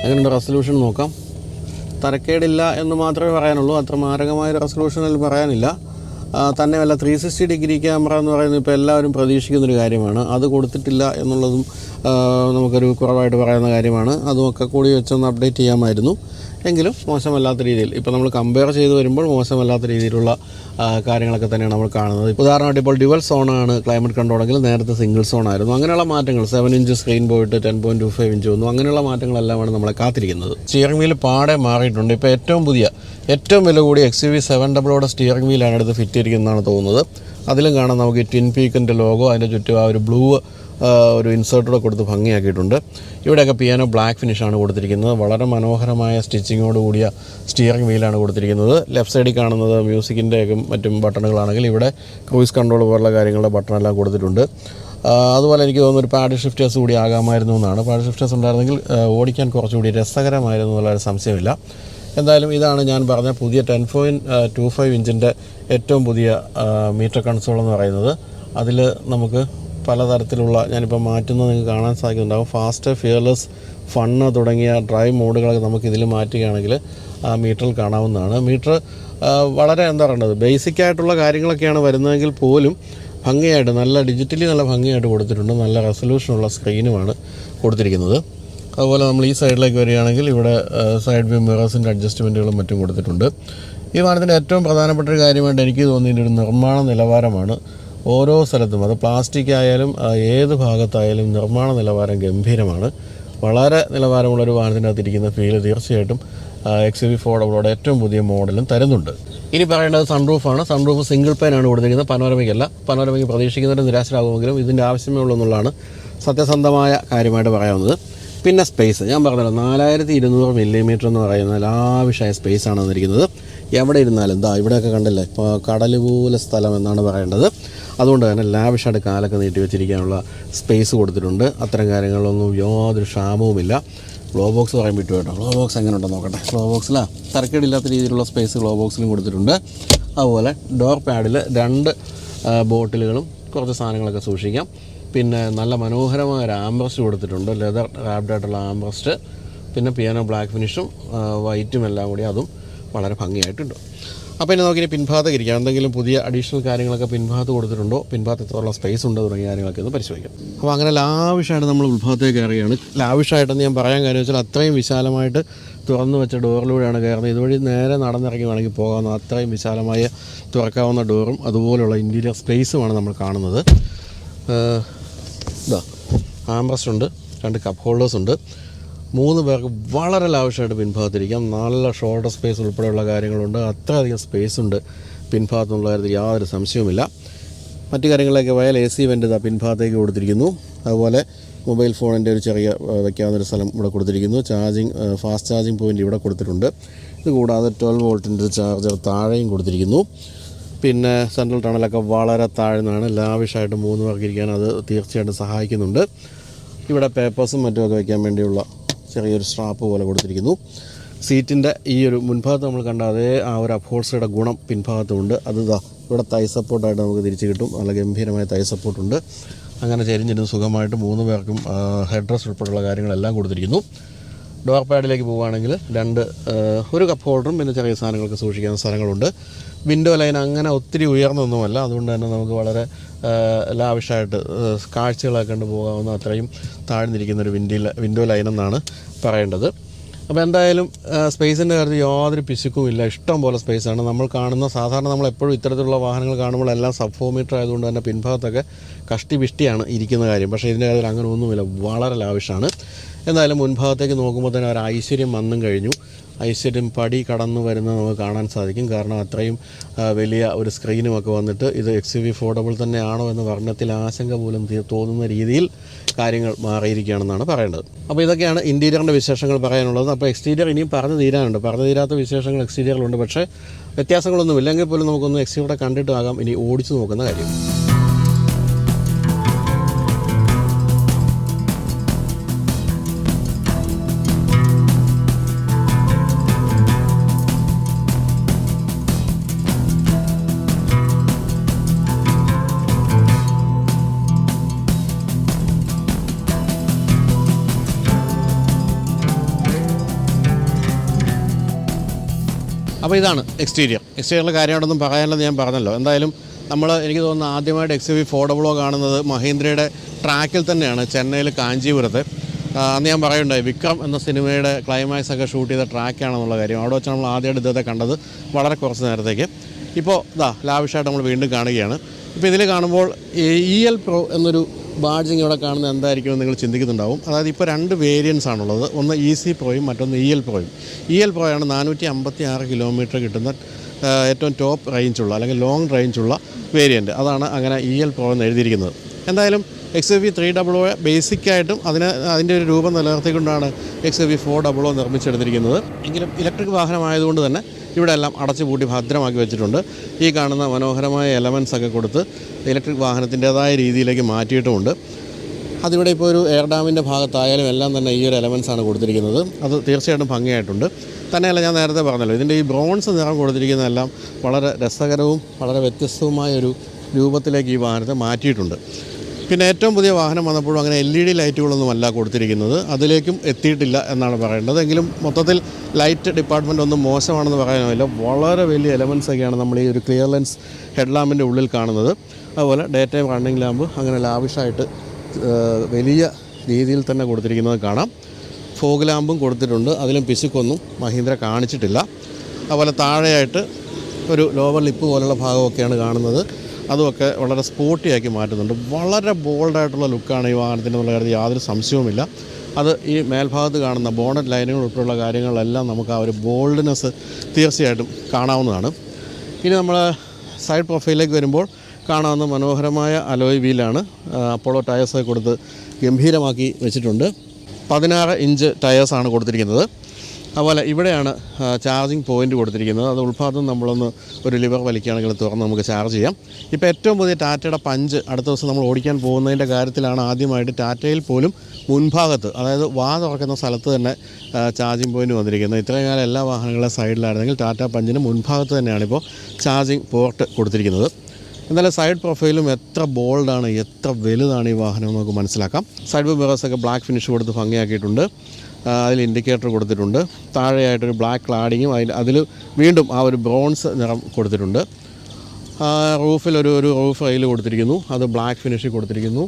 അങ്ങനെ റെസൊല്യൂഷൻ നോക്കാം. തരക്കേടില്ല എന്ന് മാത്രമേ പറയാനുള്ളൂ. അത്ര മാരകമായ റെസൊല്യൂഷനിൽ പറയാനില്ല. തന്നെയല്ല ത്രീ സിക്സ്റ്റി ഡിഗ്രി ക്യാമറ എന്ന് പറയുന്നത് ഇപ്പോൾ എല്ലാവരും പ്രതീക്ഷിക്കുന്നൊരു കാര്യമാണ്. അത് കൊടുത്തിട്ടില്ല എന്നുള്ളതും നമുക്കൊരു കുറവായിട്ട് പറയുന്ന കാര്യമാണ്. അതുമൊക്കെ കൂടി വെച്ചൊന്ന് അപ്ഡേറ്റ് ചെയ്യാമായിരുന്നു. എങ്കിലും മോശമല്ലാത്ത രീതിയിൽ. ഇപ്പോൾ നമ്മൾ കമ്പയർ ചെയ്ത് വരുമ്പോൾ മോശമല്ലാത്ത രീതിയിലുള്ള കാര്യങ്ങളൊക്കെ തന്നെയാണ് നമ്മൾ കാണുന്നത്. ഉദാഹരണമായിട്ട് ഇപ്പോൾ ഡ്യുവൽ സോണാണ് ക്ലൈമറ്റ് കൺട്രോളെങ്കിൽ നേരത്തെ സിംഗിൾ സോൺ ആയിരുന്നു. അങ്ങനെയുള്ള മാറ്റങ്ങൾ സെവൻ ഇഞ്ച് സ്ക്രീൻ പോയിട്ട് ten point two five inch വന്നു. അങ്ങനെയുള്ള മാറ്റങ്ങളെല്ലാമാണ് നമ്മളെ കാത്തിരിക്കുന്നത്. സ്റ്റിയറിംഗ് വീൽ പാടെ മാറിയിട്ടുണ്ട്. ഇപ്പോൾ ഏറ്റവും പുതിയ ഏറ്റവും വില കൂടി എക്സ് വി സെവൻ ഡബിളോടെ സ്റ്റിയറിംഗ് വീലാണ് എടുത്ത് ഫിറ്റ് ചെയ്തിരിക്കുന്നതാണ് തോന്നുന്നത്. അതിലും കാണാം നമുക്ക് ട്വിൻ പീക്കിന്റെ ലോഗോ അതിന്റെ ചുറ്റും ആ ഒരു ബ്ലൂ ഒരു ഇൻസേർട്ടോടെ കൊടുത്ത് ഭംഗിയാക്കിയിട്ടുണ്ട്. ഇവിടെയൊക്കെ പിയാനോ ബ്ലാക്ക് ഫിനിഷാണ് കൊടുത്തിരിക്കുന്നത്. വളരെ മനോഹരമായ സ്റ്റിച്ചിങ്ങോട് കൂടിയ സ്റ്റിയറിംഗ് വീലാണ് കൊടുത്തിരിക്കുന്നത്. ലെഫ്റ്റ് സൈഡിൽ കാണുന്നത് മ്യൂസിക്കിന്റെയൊക്കെ മറ്റും ബട്ടണുകളാണെങ്കിൽ ഇവിടെ ക്രൂയിസ് കൺട്രോൾ പോലുള്ള കാര്യങ്ങളുടെ ബട്ടണെല്ലാം കൊടുത്തിട്ടുണ്ട്. അതുപോലെ എനിക്ക് തോന്നുന്നു ഒരു പാഡ് ഷിഫ്റ്റേഴ്സ് കൂടി ആകാമായിരുന്നു എന്നാണ്. പാഡ് ഷിഫ്റ്റേഴ്സ് ഉണ്ടായിരുന്നെങ്കിൽ ഓടിക്കാൻ കുറച്ചുകൂടി രസകരമായിരുന്നു എന്നുള്ളൊരു സംശയമില്ല. എന്തായാലും ഇതാണ് ഞാൻ പറഞ്ഞ പുതിയ ടെൻ പോയിന്റ് ടു ഫൈവ് ഇഞ്ചിന്റെ ഏറ്റവും പുതിയ മീറ്റർ കൺസോൾ എന്ന് പറയുന്നത്. അതിൽ നമുക്ക് പലതരത്തിലുള്ള ഞാനിപ്പോൾ മാറ്റുന്നത് നിങ്ങൾക്ക് കാണാൻ സാധിക്കുന്നുണ്ടാകും ഫാസ്റ്റ് ഫിയർലെസ് ഫണ്ണ് തുടങ്ങിയ ഡ്രൈവ് മോഡുകളൊക്കെ നമുക്ക് ഇതിൽ മാറ്റുകയാണെങ്കിൽ ആ മീറ്ററിൽ കാണാവുന്നതാണ്. മീറ്റർ വളരെ എന്താ പറയേണ്ടത്? ബേസിക് ആയിട്ടുള്ള കാര്യങ്ങളൊക്കെയാണ് വരുന്നതെങ്കിൽ പോലും ഭംഗിയായിട്ട് നല്ല ഡിജിറ്റലി നല്ല ഭംഗിയായിട്ട് കൊടുത്തിട്ടുണ്ട്. നല്ല റെസൊല്യൂഷനുള്ള സ്ക്രീനുമാണ് കൊടുത്തിരിക്കുന്നത്. അതുപോലെ നമ്മൾ ഈ സൈഡിലേക്ക് വരികയാണെങ്കിൽ ഇവിടെ സൈഡ് വ്യൂ മിറേഴ്സിന്റെ അഡ്ജസ്റ്റ്മെന്റുകളും മറ്റും കൊടുത്തിട്ടുണ്ട്. ഈ വാഹനത്തിന്റെ ഏറ്റവും പ്രധാനപ്പെട്ട ഒരു കാര്യമായിട്ട് എനിക്ക് തോന്നിയിട്ടൊരു നിർമ്മാണ നിലവാരമാണ്. ഓരോ സ്ഥലത്തും അത് പ്ലാസ്റ്റിക് ആയാലും ഏത് ഭാഗത്തായാലും നിർമ്മാണ നിലവാരം ഗംഭീരമാണ്. വളരെ നിലവാരമുള്ള ഒരു വാഹനത്തിന്റെ അകത്തിരിക്കുന്ന ഫീൽ തീർച്ചയായിട്ടും എക്സ് വി ഫോർഡബിളോടെ ഏറ്റവും പുതിയ മോഡലും തരുന്നുണ്ട്. ഇനി പറയേണ്ടത് സൺറൂഫാണ് സൺറൂഫ് സിംഗിൾ പാനാണ് കൊടുത്തിരിക്കുന്നത്. പനോരമയ്ക്കല്ല. പനോരമയ്ക്ക് പ്രതീക്ഷിക്കുന്നവരെ നിരാശരാകുമെങ്കിലും ഇതിന്റെ ആവശ്യമേ ഉള്ളൂ എന്നുള്ളതാണ് സത്യസന്ധമായ കാര്യമായിട്ട് പറയാവുന്നത്. പിന്നെ സ്പേസ് ഞാൻ പറഞ്ഞല്ലോ നാലായിരത്തി ഇരുന്നൂറ് മില്ലിമീറ്റർ എന്ന് പറയുന്ന ലാവിഷായ സ്പേസ് ആണ് വന്നിരിക്കുന്നത് എവിടെ ഇരുന്നാലും എന്താ ഇവിടെയൊക്കെ കണ്ടല്ലേ? ഇപ്പോൾ കടൽ പോലെ സ്ഥലം എന്നാണ് പറയേണ്ടത്. അതുകൊണ്ട് തന്നെ ലാവിഷായിട്ട് കാലൊക്കെ നീട്ടി വെച്ചിരിക്കാനുള്ള സ്പേസ് കൊടുത്തിട്ടുണ്ട്. അത്തരം കാര്യങ്ങളിലൊന്നും യാതൊരു ക്ഷാമവുമില്ല. ഗ്ലോ ബോക്സ് പറയാൻ വിട്ടു കേട്ടോ? ഗ്ലോ ബോക്സ് എങ്ങനെ ഉണ്ടോ നോക്കട്ടെ ഗ്ലോ ബോക്സിലാ തരക്കേടില്ലാത്ത രീതിയിലുള്ള സ്പേസ് ഗ്ലോ ബോക്സിലും കൊടുത്തിട്ടുണ്ട്. അതുപോലെ ഡോർ പാഡിൽ രണ്ട് ബോട്ടിലുകളും കുറച്ച് സാധനങ്ങളൊക്കെ സൂക്ഷിക്കാം. പിന്നെ നല്ല മനോഹരമായ ഒരു ആംബ്രസ്റ്റ് കൊടുത്തിട്ടുണ്ട്. ലെതർ റാപ്ഡ് ആയിട്ടുള്ള ആംബ്രസ്റ്റ് പിന്നെ പിയാനോ ബ്ലാക്ക് ഫിനിഷും വൈറ്റും എല്ലാം കൂടി അതും വളരെ ഭംഗിയായിട്ടുണ്ട്. അപ്പോൾ ഇനി നമുക്കിനി പിൻഭാഗത്ത് ഇരിക്കാം. എന്തെങ്കിലും പുതിയ അഡീഷണൽ കാര്യങ്ങളൊക്കെ പിൻഭാഗത്ത് കൊടുത്തിട്ടുണ്ടോ? പിൻഭാഗത്ത് എത്രയുള്ള സ്പേസ് ഉണ്ട് തുടങ്ങിയ കാര്യങ്ങളൊക്കെ ഒന്ന് പരിശോധിക്കാം. അപ്പോൾ അങ്ങനെ ലാവിഷായിട്ട് നമ്മൾ ഉത്ഭവത്തേക്ക് കയറുകയാണ്. ലാവിഷായിട്ടെന്ന് ഞാൻ പറയാൻ കാര്യം വെച്ചാൽ അത്രയും വിശാലമായിട്ട് തുറന്നു വെച്ച ഡോറിലൂടെയാണ് കയറുന്നത്. ഇതുവഴി നേരെ നടന്നിറങ്ങി വേണമെങ്കിൽ പോകാവുന്ന അത്രയും വിശാലമായ തുറക്കാവുന്ന ഡോറും അതുപോലുള്ള ഇന്റീരിയർ സ്പേസുമാണ് നമ്മൾ കാണുന്നത്. ഇതാ ആംബ്രസ്റ്റ് ഉണ്ട് രണ്ട് കപ്പ് ഹോൾഡേഴ്സ് ഉണ്ട്. മൂന്ന് പേർക്ക് വളരെ ലാവശ്യമായിട്ട് പിൻഭാഗത്തിരിക്കാം. നല്ല ഷോൾഡർ സ്പേസ് ഉൾപ്പെടെയുള്ള കാര്യങ്ങളുണ്ട്. അത്രയധികം സ്പേസ് ഉണ്ട് പിൻഭാഗത്തുള്ള കാര്യത്തിൽ യാതൊരു സംശയവുമില്ല. മറ്റു കാര്യങ്ങളിലൊക്കെ പോയാൽ എ സി വെന്റ് പിൻഭാഗത്തേക്ക് കൊടുത്തിരിക്കുന്നു. അതുപോലെ മൊബൈൽ ഫോണിന്റെ ഒരു ചെറിയ വയ്ക്കാവുന്നൊരു സ്ഥലം ഇവിടെ കൊടുത്തിരിക്കുന്നു. ചാർജിങ് ഫാസ്റ്റ് ചാർജിങ് പോയിന്റ് ഇവിടെ കൊടുത്തിട്ടുണ്ട്. ഇത് കൂടാതെ ട്വൽവ് വോൾട്ടിന്റെ ഒരു ചാർജർ താഴെയും കൊടുത്തിരിക്കുന്നു. പിന്നെ സെൻട്രൽ ടണലൊക്കെ വളരെ താഴ്ന്നാണ്. ലാവിഷായിട്ട് മൂന്ന് പേർക്ക് ഇരിക്കാൻ അത് തീർച്ചയായിട്ടും സഹായിക്കുന്നുണ്ട്. ഇവിടെ പേപ്പേഴ്സും മറ്റുമൊക്കെ വയ്ക്കാൻ വേണ്ടിയുള്ള ചെറിയൊരു സ്ട്രാപ്പ് പോലെ കൊടുത്തിരിക്കുന്നു. സീറ്റിന്റെ ഈ ഒരു മുൻഭാഗത്ത് നമ്മൾ കണ്ട അതേ ആ ഒരു അപ്ഹോൾസറിയുടെ ഗുണം പിൻഭാഗത്തുമുണ്ട് അത് ഇവിടെ തൈ സപ്പോർട്ടായിട്ട് നമുക്ക് തിരിച്ച് കിട്ടും. നല്ല ഗംഭീരമായ തൈ സപ്പോർട്ടുണ്ട് അങ്ങനെ ചെരിഞ്ഞിരുന്ന് സുഖമായിട്ട് മൂന്ന് പേർക്കും ഹെഡ് ഡ്രസ് ഉൾപ്പെടെയുള്ള കാര്യങ്ങളെല്ലാം കൊടുത്തിരിക്കുന്നു. ഡോർ പാഡിലേക്ക് പോവുകയാണെങ്കിൽ രണ്ട് ഒരു കപ്പ് ഹോൾഡറും പിന്നെ ചെറിയ സാധനങ്ങളൊക്കെ സൂക്ഷിക്കുന്ന സ്ഥലങ്ങളുണ്ട്. വിൻഡോ ലൈൻ അങ്ങനെ ഒത്തിരി ഉയർന്നൊന്നുമല്ല. അതുകൊണ്ട് തന്നെ നമുക്ക് വളരെ ലാവിഷായിട്ട് കാഴ്ചകളൊക്കെ കണ്ടു പോകാവുന്ന അത്രയും താഴ്ന്നിരിക്കുന്ന ഒരു വിൻഡി വിൻഡോ ലൈൻ എന്നാണ് പറയേണ്ടത്. അപ്പോൾ എന്തായാലും സ്പേസിന്റെ കാര്യത്തിൽ യാതൊരു പിശുക്കുമില്ല ഇഷ്ടം പോലെ സ്പേസാണ്. നമ്മൾ കാണുന്ന സാധാരണ നമ്മൾ എപ്പോഴും ഇത്തരത്തിലുള്ള വാഹനങ്ങൾ കാണുമ്പോൾ എല്ലാം സബ് ആയതുകൊണ്ട് തന്നെ പിൻഭാഗത്തൊക്കെ കഷ്ടി വിഷ്ടിയാണ് ഇരിക്കുന്ന കാര്യം. പക്ഷേ ഇതിന്റെ കാര്യത്തിൽ അങ്ങനെ ഒന്നുമില്ല. വളരെ ലാവിഷാണ്. എന്തായാലും മുൻഭാഗത്തേക്ക് നോക്കുമ്പോൾ തന്നെ ഒരു ഐശ്വര്യം വന്നും കഴിഞ്ഞു. ഐശ്വര്യം പടി കടന്നു വരുന്നത് നമുക്ക് കാണാൻ സാധിക്കും. കാരണം അത്രയും വലിയ ഒരു സ്ക്രീനും ഒക്കെ വന്നിട്ട് ഇത് എക്സ് യു വി ഫോർഡബിൾ തന്നെയാണോ എന്ന് വർണത്തിൽ ആശങ്ക പോലും തോന്നുന്ന രീതിയിൽ കാര്യങ്ങൾ മാറിയിരിക്കുകയാണെന്നാണ് പറയേണ്ടത്. അപ്പോൾ ഇതൊക്കെയാണ് ഇന്റീരിയറിന്റെ വിശേഷങ്ങൾ പറയാനുള്ളത്. അപ്പോൾ എക്സ്റ്റീരിയർ ഇനിയും പറഞ്ഞു തീരാനുണ്ട്. പറഞ്ഞു തീരാത്ത വിശേഷങ്ങൾ എക്സ്റ്റീരിയറിലുണ്ട്. പക്ഷേ വ്യത്യാസങ്ങളൊന്നുമില്ലെങ്കിൽ പോലും നമുക്കൊന്ന് എക്സ്റ്റീരിയർ കണ്ടിട്ട് ആകാം. ഇനി ഓടിച്ചു നോക്കുന്ന കാര്യം. അപ്പോൾ ഇതാണ് എക്സ്റ്റീരിയർ. എക്സ്റ്റീരിയറിലെ കാര്യമാണെന്നും പറയാനുള്ളത് ഞാൻ പറഞ്ഞല്ലോ. എന്തായാലും നമ്മൾ എനിക്ക് തോന്നുന്നു ആദ്യമായിട്ട് എക്സ് വി ഫോർഡബിളോ കാണുന്നത് മഹീന്ദ്രയുടെ ട്രാക്കിൽ തന്നെയാണ് ചെന്നൈയിൽ കാഞ്ചീപുരത്ത്. അന്ന് ഞാൻ പറയുണ്ടായി വിക്രം എന്ന സിനിമയുടെ ക്ലൈമാക്സ് ഒക്കെ ഷൂട്ട് ചെയ്ത ട്രാക്കാണെന്നുള്ള കാര്യം. അവിടെ വെച്ചാണ് നമ്മൾ ആദ്യമായിട്ട് ഇദ്ദേഹത്തെ കണ്ടത് വളരെ കുറച്ച് നേരത്തേക്ക്. ഇപ്പോൾ ഇതാ ലാവിഷായിട്ട് നമ്മൾ വീണ്ടും കാണുകയാണ്. ഇപ്പോൾ ഇതിൽ കാണുമ്പോൾ ഇ എൽ പ്രോ എന്നൊരു ബാഡ്ജിങ് ഇവിടെ കാണുന്നത് എന്തായിരിക്കും നിങ്ങൾ ചിന്തിക്കുന്നുണ്ടാവും. അതായത് ഇപ്പോൾ രണ്ട് വേരിയൻസ് ആണുള്ളത്. ഒന്ന് ഇ സി പ്രോയും മറ്റൊന്ന് ഇ എൽ പ്രോയും ഇ എൽ പ്രോയാണ് നാനൂറ്റി അമ്പത്തി ആറ് കിലോമീറ്റർ കിട്ടുന്ന ഏറ്റവും ടോപ്പ് റേഞ്ചുള്ള അല്ലെങ്കിൽ ലോങ് റേഞ്ചുള്ള വേരിയന്റ് അതാണ് അങ്ങനെ ഇ എൽ പ്രോ എന്ന് എഴുതിയിരിക്കുന്നത്. എന്തായാലും X V three double O ബേസിക്കായിട്ടും അതിന് അതിന്റെ ഒരു രൂപം നിലനിർത്തിക്കൊണ്ടാണ് X V four double O നിർമ്മിച്ചെടുത്തിരിക്കുന്നത്. എങ്കിലും ഇലക്ട്രിക് വാഹനമായതുകൊണ്ട് തന്നെ ഇവിടെ എല്ലാം അടച്ചു പൂട്ടി ഭദ്രമാക്കി വെച്ചിട്ടുണ്ട്. ഈ കാണുന്ന മനോഹരമായ എലമെൻസ് ഒക്കെ കൊടുത്ത് ഇലക്ട്രിക് വാഹനത്തിന്റെതായ രീതിയിലേക്ക് മാറ്റിയിട്ടുമുണ്ട്. അതിവിടെ ഇപ്പോൾ ഒരു എയർ ഡാമിന്റെ ഭാഗത്തായാലും എല്ലാം തന്നെ ഈ ഒരു എലമെൻസ് ആണ് കൊടുത്തിരിക്കുന്നത്. അത് തീർച്ചയായിട്ടും ഭംഗിയായിട്ടുണ്ട്. തന്നെയല്ല ഞാൻ നേരത്തെ പറഞ്ഞല്ലോ ഇതിന്റെ ഈ ബ്രോൺസ് നിറം കൊടുത്തിരിക്കുന്നതെല്ലാം വളരെ രസകരവും വളരെ വ്യത്യസ്തവുമായ ഒരു രൂപത്തിലേക്ക് ഈ വാഹനത്തെ മാറ്റിയിട്ടുണ്ട്. പിന്നെ ഏറ്റവും പുതിയ വാഹനം വന്നപ്പോഴും അങ്ങനെ എൽ ഇ ഡി ലൈറ്റുകളൊന്നും അല്ല കൊടുത്തിരിക്കുന്നത്. അതിലേക്കും എത്തിയിട്ടില്ല എന്നാണ് പറയേണ്ടത്. എങ്കിലും മൊത്തത്തിൽ ലൈറ്റ് ഡിപ്പാർട്ട്മെന്റ് ഒന്നും മോശമാണെന്ന് പറയാനില്ല വളരെ വലിയ എലമെൻസ് ഒക്കെയാണ് നമ്മൾ ഈ ഒരു ക്ലിയർ ലെൻസ് ഹെഡ് ലാമ്പിന്റെ ഉള്ളിൽ കാണുന്നത്. അതുപോലെ ഡേ ടൈം റണ്ണിങ് ലാമ്പ് അങ്ങനെ ലാവിഷായിട്ട് വലിയ രീതിയിൽ തന്നെ കൊടുത്തിരിക്കുന്നത് കാണാം. ഫോഗ് ലാമ്പും കൊടുത്തിട്ടുണ്ട്. അതിലും പിശുക്കൊന്നും മഹീന്ദ്ര കാണിച്ചിട്ടില്ല. അതുപോലെ താഴെയായിട്ട് ഒരു ലോവർ ലിപ്പ് പോലുള്ള ഭാഗമൊക്കെയാണ് കാണുന്നത്. അതുമൊക്കെ വളരെ സ്പോർട്ടിയാക്കി മാറ്റുന്നുണ്ട്. വളരെ ബോൾഡായിട്ടുള്ള ലുക്കാണ് ഈ വാഹനത്തിന്റെ എന്നുള്ള കാര്യത്തിൽ യാതൊരു സംശയവുമില്ല. അത് ഈ മേൽഭാഗത്ത് കാണുന്ന ബോണറ്റ് ലൈനുകൾ ഉൾപ്പെടെയുള്ള കാര്യങ്ങളെല്ലാം നമുക്ക് ആ ഒരു ബോൾഡ്നെസ് തീർച്ചയായിട്ടും കാണാവുന്നതാണ്. ഇനി നമ്മൾ സൈഡ് പ്രൊഫൈലിലേക്ക് വരുമ്പോൾ കാണാവുന്ന മനോഹരമായ അലോയ് വീലാണ് അപ്പോളോ ടയേഴ്സൊക്കെ കൊടുത്ത് ഗംഭീരമാക്കി വെച്ചിട്ടുണ്ട്. പതിനാറ് ഇഞ്ച് ടയേഴ്സാണ് കൊടുത്തിരിക്കുന്നത്. അതുപോലെ ഇവിടെയാണ് ചാർജിങ് പോയിന്റ് കൊടുത്തിരിക്കുന്നത്. അത് ഉൾഭാഗത്ത് നമ്മളൊന്ന് ഒരു ലിവർ വലിക്കുകയാണെങ്കിൽ തുറന്ന് നമുക്ക് ചാർജ് ചെയ്യാം. ഇപ്പോൾ ഏറ്റവും പുതിയ ടാറ്റയുടെ പഞ്ച് അടുത്ത ദിവസം നമ്മൾ ഓടിക്കാൻ പോകുന്നതിന്റെ കാര്യത്തിലാണ് ആദ്യമായിട്ട് ടാറ്റയിൽ പോലും മുൻഭാഗത്ത് അതായത് വാ തുറക്കുന്ന സ്ഥലത്ത് തന്നെ ചാർജിങ് പോയിന്റ് വന്നിരിക്കുന്നത്. ഇത്രയും കാലം എല്ലാ വാഹനങ്ങളുടെ സൈഡിലായിരുന്നെങ്കിൽ ടാറ്റ പഞ്ചിന് മുൻഭാഗത്ത് തന്നെയാണ് ഇപ്പോൾ ചാർജിങ് പോർട്ട് കൊടുത്തിരിക്കുന്നത്. എന്നാലും സൈഡ് പ്രൊഫൈലും എത്ര ബോൾഡാണ് എത്ര വലുതാണ് ഈ വാഹനം നമുക്ക് മനസ്സിലാക്കാം. സൈഡ് മിറേഴ്സൊക്കെ ബ്ലാക്ക് ഫിനിഷ് കൊടുത്ത് ഭംഗിയാക്കിയിട്ടുണ്ട്. അതിൽ ഇൻഡിക്കേറ്റർ കൊടുത്തിട്ടുണ്ട്. താഴെയായിട്ടൊരു ബ്ലാക്ക് ക്ലാഡിങ്ങും അതിൽ അതിൽ വീണ്ടും ആ ഒരു ബ്രോൺസ് നിറം കൊടുത്തിട്ടുണ്ട്. റൂഫിൽ ഒരു ഒരു റൂഫ് അതിൽ കൊടുത്തിരിക്കുന്നു. അത് ബ്ലാക്ക് ഫിനിഷിൽ കൊടുത്തിരിക്കുന്നു.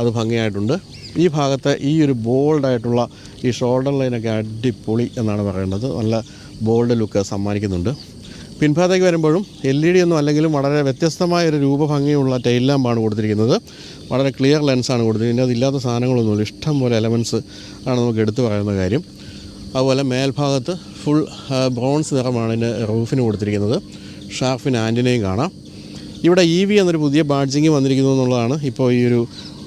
അത് ഭംഗിയായിട്ടുണ്ട്. ഈ ഭാഗത്ത് ഈ ഒരു ബോൾഡായിട്ടുള്ള ഈ ഷോൾഡർ ലൈനൊക്കെ അടിപൊളി എന്നാണ് പറയേണ്ടത്. നല്ല ബോൾഡ് ലുക്ക് സമ്മാനിക്കുന്നുണ്ട്. പിൻഭാഗത്തേക്ക് വരുമ്പോഴും എൽ ഇ ഡി ഒന്നും അല്ലെങ്കിലും വളരെ വ്യത്യസ്തമായ ഒരു രൂപഭംഗിയുള്ള ടൈൽ ലാമ്പാണ് കൊടുത്തിരിക്കുന്നത്. വളരെ ക്ലിയർ ലെൻസാണ് കൊടുത്തിരിക്കുന്നത്. അതില്ലാത്ത സാധനങ്ങളൊന്നുമില്ല ഇഷ്ടം പോലെ എലമെന്റ്സ് ആണ് നമുക്ക് എടുത്തു പറയുന്ന കാര്യം. അതുപോലെ മേൽഭാഗത്ത് ഫുൾ ബ്രോൺസ് നിറമാണ് ഇതിന് റൂഫിന് കൊടുത്തിരിക്കുന്നത്. ഷാർഫിന് ആന്റിനെയും കാണാം. ഇവിടെ ഇ വി എന്നൊരു പുതിയ ബാഡ്ജിങ് വന്നിരിക്കുന്നു എന്നുള്ളതാണ് ഇപ്പോൾ ഈ ഒരു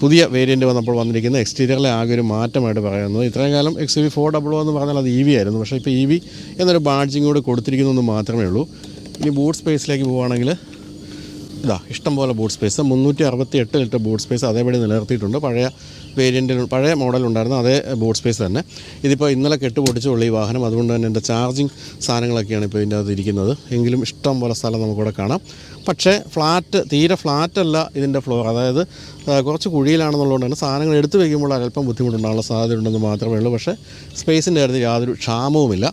പുതിയ വേരിയന്റ് വന്നപ്പോൾ വന്നിരിക്കുന്ന എക്സ്റ്റീരിയറിലെ ആകെ ഒരു മാറ്റമായിട്ട് പറയുന്നത് ഇത്രയും കാലം എക്സ് വി ഫോർ ഡബിൾ എന്ന് പറഞ്ഞാൽ അത് ഇ വി ആയിരുന്നു. പക്ഷേ ഇപ്പോൾ ഇ വി എന്നൊരു ബാഡ്ജിങ് കൂടെ കൊടുത്തിരിക്കുന്നു മാത്രമേ ഉള്ളൂ. ഇനി ബൂട്ട് സ്പേസിലേക്ക് പോവുകയാണെങ്കിൽ ഇതാ ഇഷ്ടം പോലെ ബൂട്ട് സ്പേസ് മുന്നൂറ്റി അറുപത്തി എട്ട് ലിറ്റർ ബൂട്ട് സ്പേസ് അതേപടി നിലനിർത്തിയിട്ടുണ്ട്. പഴയ വേരിയന്റിൽ പഴയ മോഡൽ ഉണ്ടായിരുന്നു അതേ ബൂട്ട് സ്പേസ് തന്നെ. ഇതിപ്പോൾ ഇന്നലെ കെട്ട് പൊട്ടിച്ചുള്ള ഈ വാഹനം. അതുകൊണ്ട് തന്നെ എന്റെ ചാർജിങ് സാധനങ്ങളൊക്കെയാണ് ഇപ്പോൾ ഇതിന്റെ അകത്ത് ഇരിക്കുന്നത്. എങ്കിലും ഇഷ്ടം പോലെ സ്ഥലം നമുക്കിവിടെ കാണാം. പക്ഷേ ഫ്ലാറ്റ് തീരെ ഫ്ലാറ്റ് അല്ല ഇതിന്റെ ഫ്ലോർ അതായത് കുറച്ച് കുഴിയിലാണെന്നുള്ളതുകൊണ്ട് തന്നെ സാധനങ്ങൾ എടുത്തു വയ്ക്കുമ്പോൾ അല്പം ബുദ്ധിമുട്ടുണ്ടാകാനുള്ള സാധ്യതയുണ്ടെന്ന് മാത്രമേ ഉള്ളൂ. പക്ഷേ സ്പേസിന്റെ കാര്യത്തിൽ യാതൊരു ക്ഷാമവുമില്ല.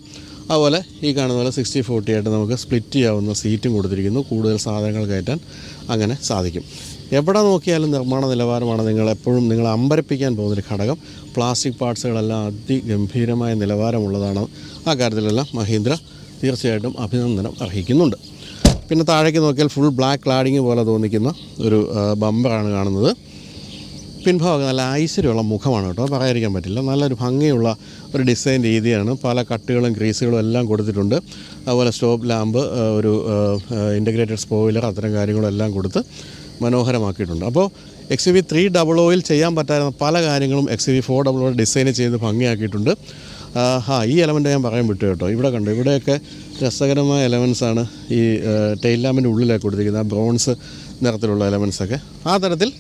അതുപോലെ ഈ കാണുന്ന പോലെ സിക്സ്റ്റി ഫോർട്ടി ആയിട്ട് നമുക്ക് സ്പ്ലിറ്റ് ചെയ്യാവുന്ന സീറ്റും കൊടുത്തിരിക്കുന്നു. കൂടുതൽ സാധനങ്ങൾ കയറ്റാൻ അങ്ങനെ സാധിക്കും. എവിടെ നോക്കിയാലും നിർമ്മാണ നിലവാരമാണ് നിങ്ങൾ എപ്പോഴും നിങ്ങൾ അമ്പരപ്പിക്കാൻ പോകുന്നൊരു ഘടകം. പ്ലാസ്റ്റിക് പാർട്സുകളെല്ലാം അതിഗംഭീരമായ നിലവാരമുള്ളതാണ്. ആ കാര്യത്തിലെല്ലാം മഹീന്ദ്ര തീർച്ചയായിട്ടും അഭിനന്ദനം അർഹിക്കുന്നുണ്ട്. പിന്നെ താഴേക്ക് നോക്കിയാൽ ഫുൾ ബ്ലാക്ക് ക്ലാഡിങ് പോലെ തോന്നിക്കുന്ന ഒരു ബമ്പറാണ് കാണുന്നത്. പിൻഭാഗം നല്ല ഐശ്വര്യമുള്ള മുഖമാണ് കേട്ടോ. പറയാതിരിക്കാൻ പറ്റില്ല. നല്ലൊരു ഭംഗിയുള്ള ഒരു ഡിസൈൻ രീതിയാണ്. പല കട്ടുകളും ക്രീസുകളും എല്ലാം കൊടുത്തിട്ടുണ്ട്. അതുപോലെ സ്റ്റോപ്പ് ലാമ്പ് ഒരു ഇന്റഗ്രേറ്റഡ് സ്പോയിലർ അത്തരം കാര്യങ്ങളും എല്ലാം കൊടുത്ത് മനോഹരമാക്കിയിട്ടുണ്ട്. അപ്പോൾ എക്സ് വി ത്രീ ഡബിൾ ഓയിൽ ചെയ്യാൻ പറ്റാത്ത പല കാര്യങ്ങളും എക്സ് വി ഫോർ ഡബിൾ ഓയിൽ ഡിസൈൻ ചെയ്ത് ഭംഗിയാക്കിയിട്ടുണ്ട്. ആ ഈ എലമെന്റ് ഞാൻ പറയാൻ വിട്ടു കേട്ടോ. ഇവിടെ കണ്ടു ഇവിടെയൊക്കെ രസകരമായ എലമെൻസ് ആണ് ഈ ടെയിൽ ഉള്ളിലേക്ക് കൊടുത്തിരിക്കുന്നത്. ആ ബ്രോൺസ് നിറത്തിലുള്ള എലമെൻസൊക്കെ ആ തരത്തിൽ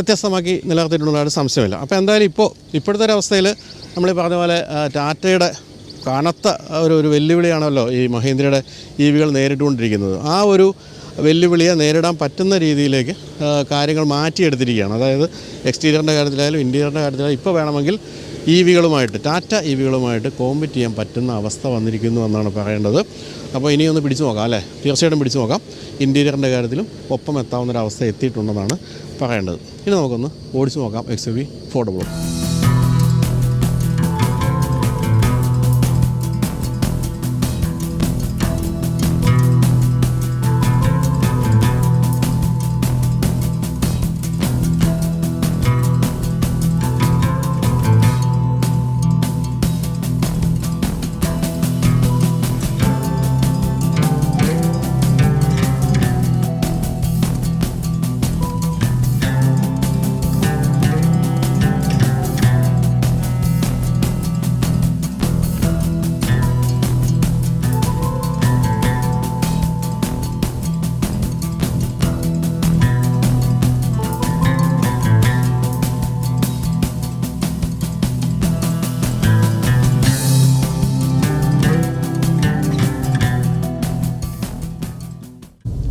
വ്യത്യസ്തമാക്കി നിലനിർത്തിയിട്ടുള്ളതായിട്ട് സംശയമില്ല. അപ്പോൾ എന്തായാലും ഇപ്പോൾ ഇപ്പോഴത്തെ ഒരു അവസ്ഥയിൽ നമ്മൾ പറഞ്ഞ പോലെ ടാറ്റയുടെ കനത്ത ഒരു ഒരു വെല്ലുവിളിയാണല്ലോ ഈ മഹീന്ദ്രയുടെ ഇ വികൾ നേരിട്ടുകൊണ്ടിരിക്കുന്നത്. ആ ഒരു വെല്ലുവിളിയെ നേരിടാൻ പറ്റുന്ന രീതിയിലേക്ക് കാര്യങ്ങൾ മാറ്റിയെടുത്തിരിക്കുകയാണ്. അതായത് എക്സ്റ്റീരിയറിന്റെ കാര്യത്തിലായാലും ഇന്റീരിയറിന്റെ കാര്യത്തിലായാലും ഇപ്പോൾ വേണമെങ്കിൽ ഇ വികളുമായിട്ട് ടാറ്റ ഇ വികളുമായിട്ട് കോമ്പറ്റ് ചെയ്യാൻ പറ്റുന്ന അവസ്ഥ വന്നിരിക്കുന്നു എന്നാണ് പറയേണ്ടത്. അപ്പോൾ ഇനിയൊന്ന് പിടിച്ചു നോക്കാം അല്ലേ? തീർച്ചയായിട്ടും പിടിച്ചു നോക്കാം. ഇന്റീരിയറിന്റെ കാര്യത്തിലും ഒപ്പം എത്താവുന്നൊരവസ്ഥ എത്തിയിട്ടുണ്ടെന്നാണ് പറയേണ്ടത്. ഇനി നമുക്കൊന്ന് ഓടിച്ചു നോക്കാം എക്സ് വി ഫോർഡബിൾ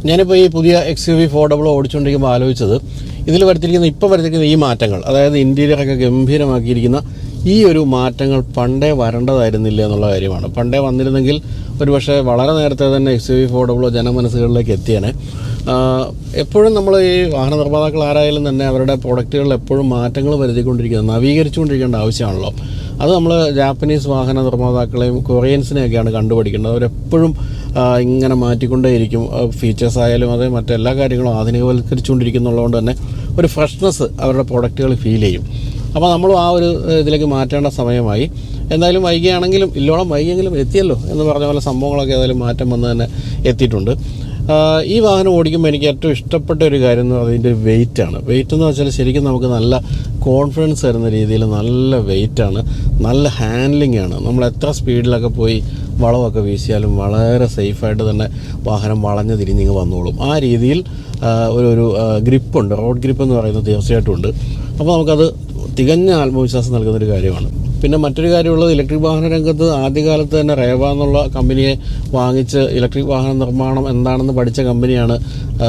ഞാനിപ്പോൾ ഈ പുതിയ X U V four double ഓടിച്ചുകൊണ്ടിരിക്കുമ്പോൾ ആലോചിച്ചത് ഇതിൽ വരുത്തിയിരിക്കുന്ന ഇപ്പോൾ വരുത്തിയിരിക്കുന്ന ഈ മാറ്റങ്ങൾ അതായത് ഇന്ത്യയിലൊക്കെ ഗംഭീരമാക്കിയിരിക്കുന്ന ഈ ഒരു മാറ്റങ്ങൾ പണ്ടേ വരേണ്ടതായിരുന്നില്ല എന്നുള്ള കാര്യമാണ്. പണ്ടേ വന്നിരുന്നെങ്കിൽ ഒരുപക്ഷെ വളരെ നേരത്തെ തന്നെ എക്സ് വി ഫോർ ജനമനസ്സുകളിലേക്ക് എത്തിയേനെ. എപ്പോഴും നമ്മൾ ഈ വാഹന നിർമ്മാതാക്കൾ ആരായാലും തന്നെ അവരുടെ പ്രൊഡക്റ്റുകളിൽ എപ്പോഴും മാറ്റങ്ങൾ വരുത്തിക്കൊണ്ടിരിക്കുന്നത് നവീകരിച്ചുകൊണ്ടിരിക്കേണ്ട ആവശ്യമാണല്ലോ. അത് നമ്മൾ ജാപ്പനീസ് വാഹന നിർമ്മാതാക്കളെയും കൊറിയൻസിനെയൊക്കെയാണ് കണ്ടുപഠിക്കേണ്ടത്. അവരെപ്പോഴും ഇങ്ങനെ മാറ്റിക്കൊണ്ടേയിരിക്കും. ഫീച്ചേഴ്സ് ആയാലും അതേ മറ്റെല്ലാ കാര്യങ്ങളും ആധുനികവൽക്കരിച്ചുകൊണ്ടിരിക്കുന്നുള്ളതുകൊണ്ട് തന്നെ ഒരു ഫ്രഷ്നെസ് അവരുടെ പ്രൊഡക്റ്റുകൾ ഫീൽ ചെയ്യും. അപ്പോൾ നമ്മളും ആ ഒരു ഇതിലേക്ക് മാറ്റേണ്ട സമയമായി. എന്തായാലും വൈകിയാണെങ്കിലും ഇല്ലോളം വൈകിയെങ്കിലും എത്തിയല്ലോ എന്ന് പറഞ്ഞ പോലെ സംഭവങ്ങളൊക്കെ ഏതായാലും മാറ്റം വന്ന് തന്നെ എത്തിയിട്ടുണ്ട്. ഈ വാഹനം ഓടിക്കുമ്പോൾ എനിക്ക് ഏറ്റവും ഇഷ്ടപ്പെട്ട ഒരു കാര്യം എന്ന് പറയുന്നത് അതിന്റെ വെയിറ്റ് ആണ്. വെയിറ്റ് എന്ന് വെച്ചാൽ ശരിക്കും നമുക്ക് നല്ല കോൺഫിഡൻസ് തരുന്ന രീതിയിൽ നല്ല വെയിറ്റ് ആണ്. നല്ല ഹാൻഡ്ലിംഗ് ആണ്. നമ്മൾ എത്ര സ്പീഡിലൊക്കെ പോയി വളവൊക്കെ വീശിയാലും വളരെ സേഫായിട്ട് തന്നെ വാഹനം വളഞ്ഞ് തിരിഞ്ഞിങ്ങ് വന്നോളും. ആ രീതിയിൽ ഒരു ഒരു ഗ്രിപ്പുണ്ട് റോഡ് ഗ്രിപ്പ് എന്ന് പറയുന്നത് തീർച്ചയായിട്ടും ഉണ്ട്. അപ്പോൾ നമുക്കത് തികഞ്ഞ ആത്മവിശ്വാസം നൽകുന്നൊരു കാര്യമാണ്. പിന്നെ മറ്റൊരു കാര്യമുള്ളത് ഇലക്ട്രിക് വാഹന രംഗത്ത് ആദ്യകാലത്ത് തന്നെ റേവ എന്നുള്ള കമ്പനിയെ വാങ്ങിച്ച് ഇലക്ട്രിക് വാഹന നിർമ്മാണം എന്താണെന്ന് പഠിച്ച കമ്പനിയാണ്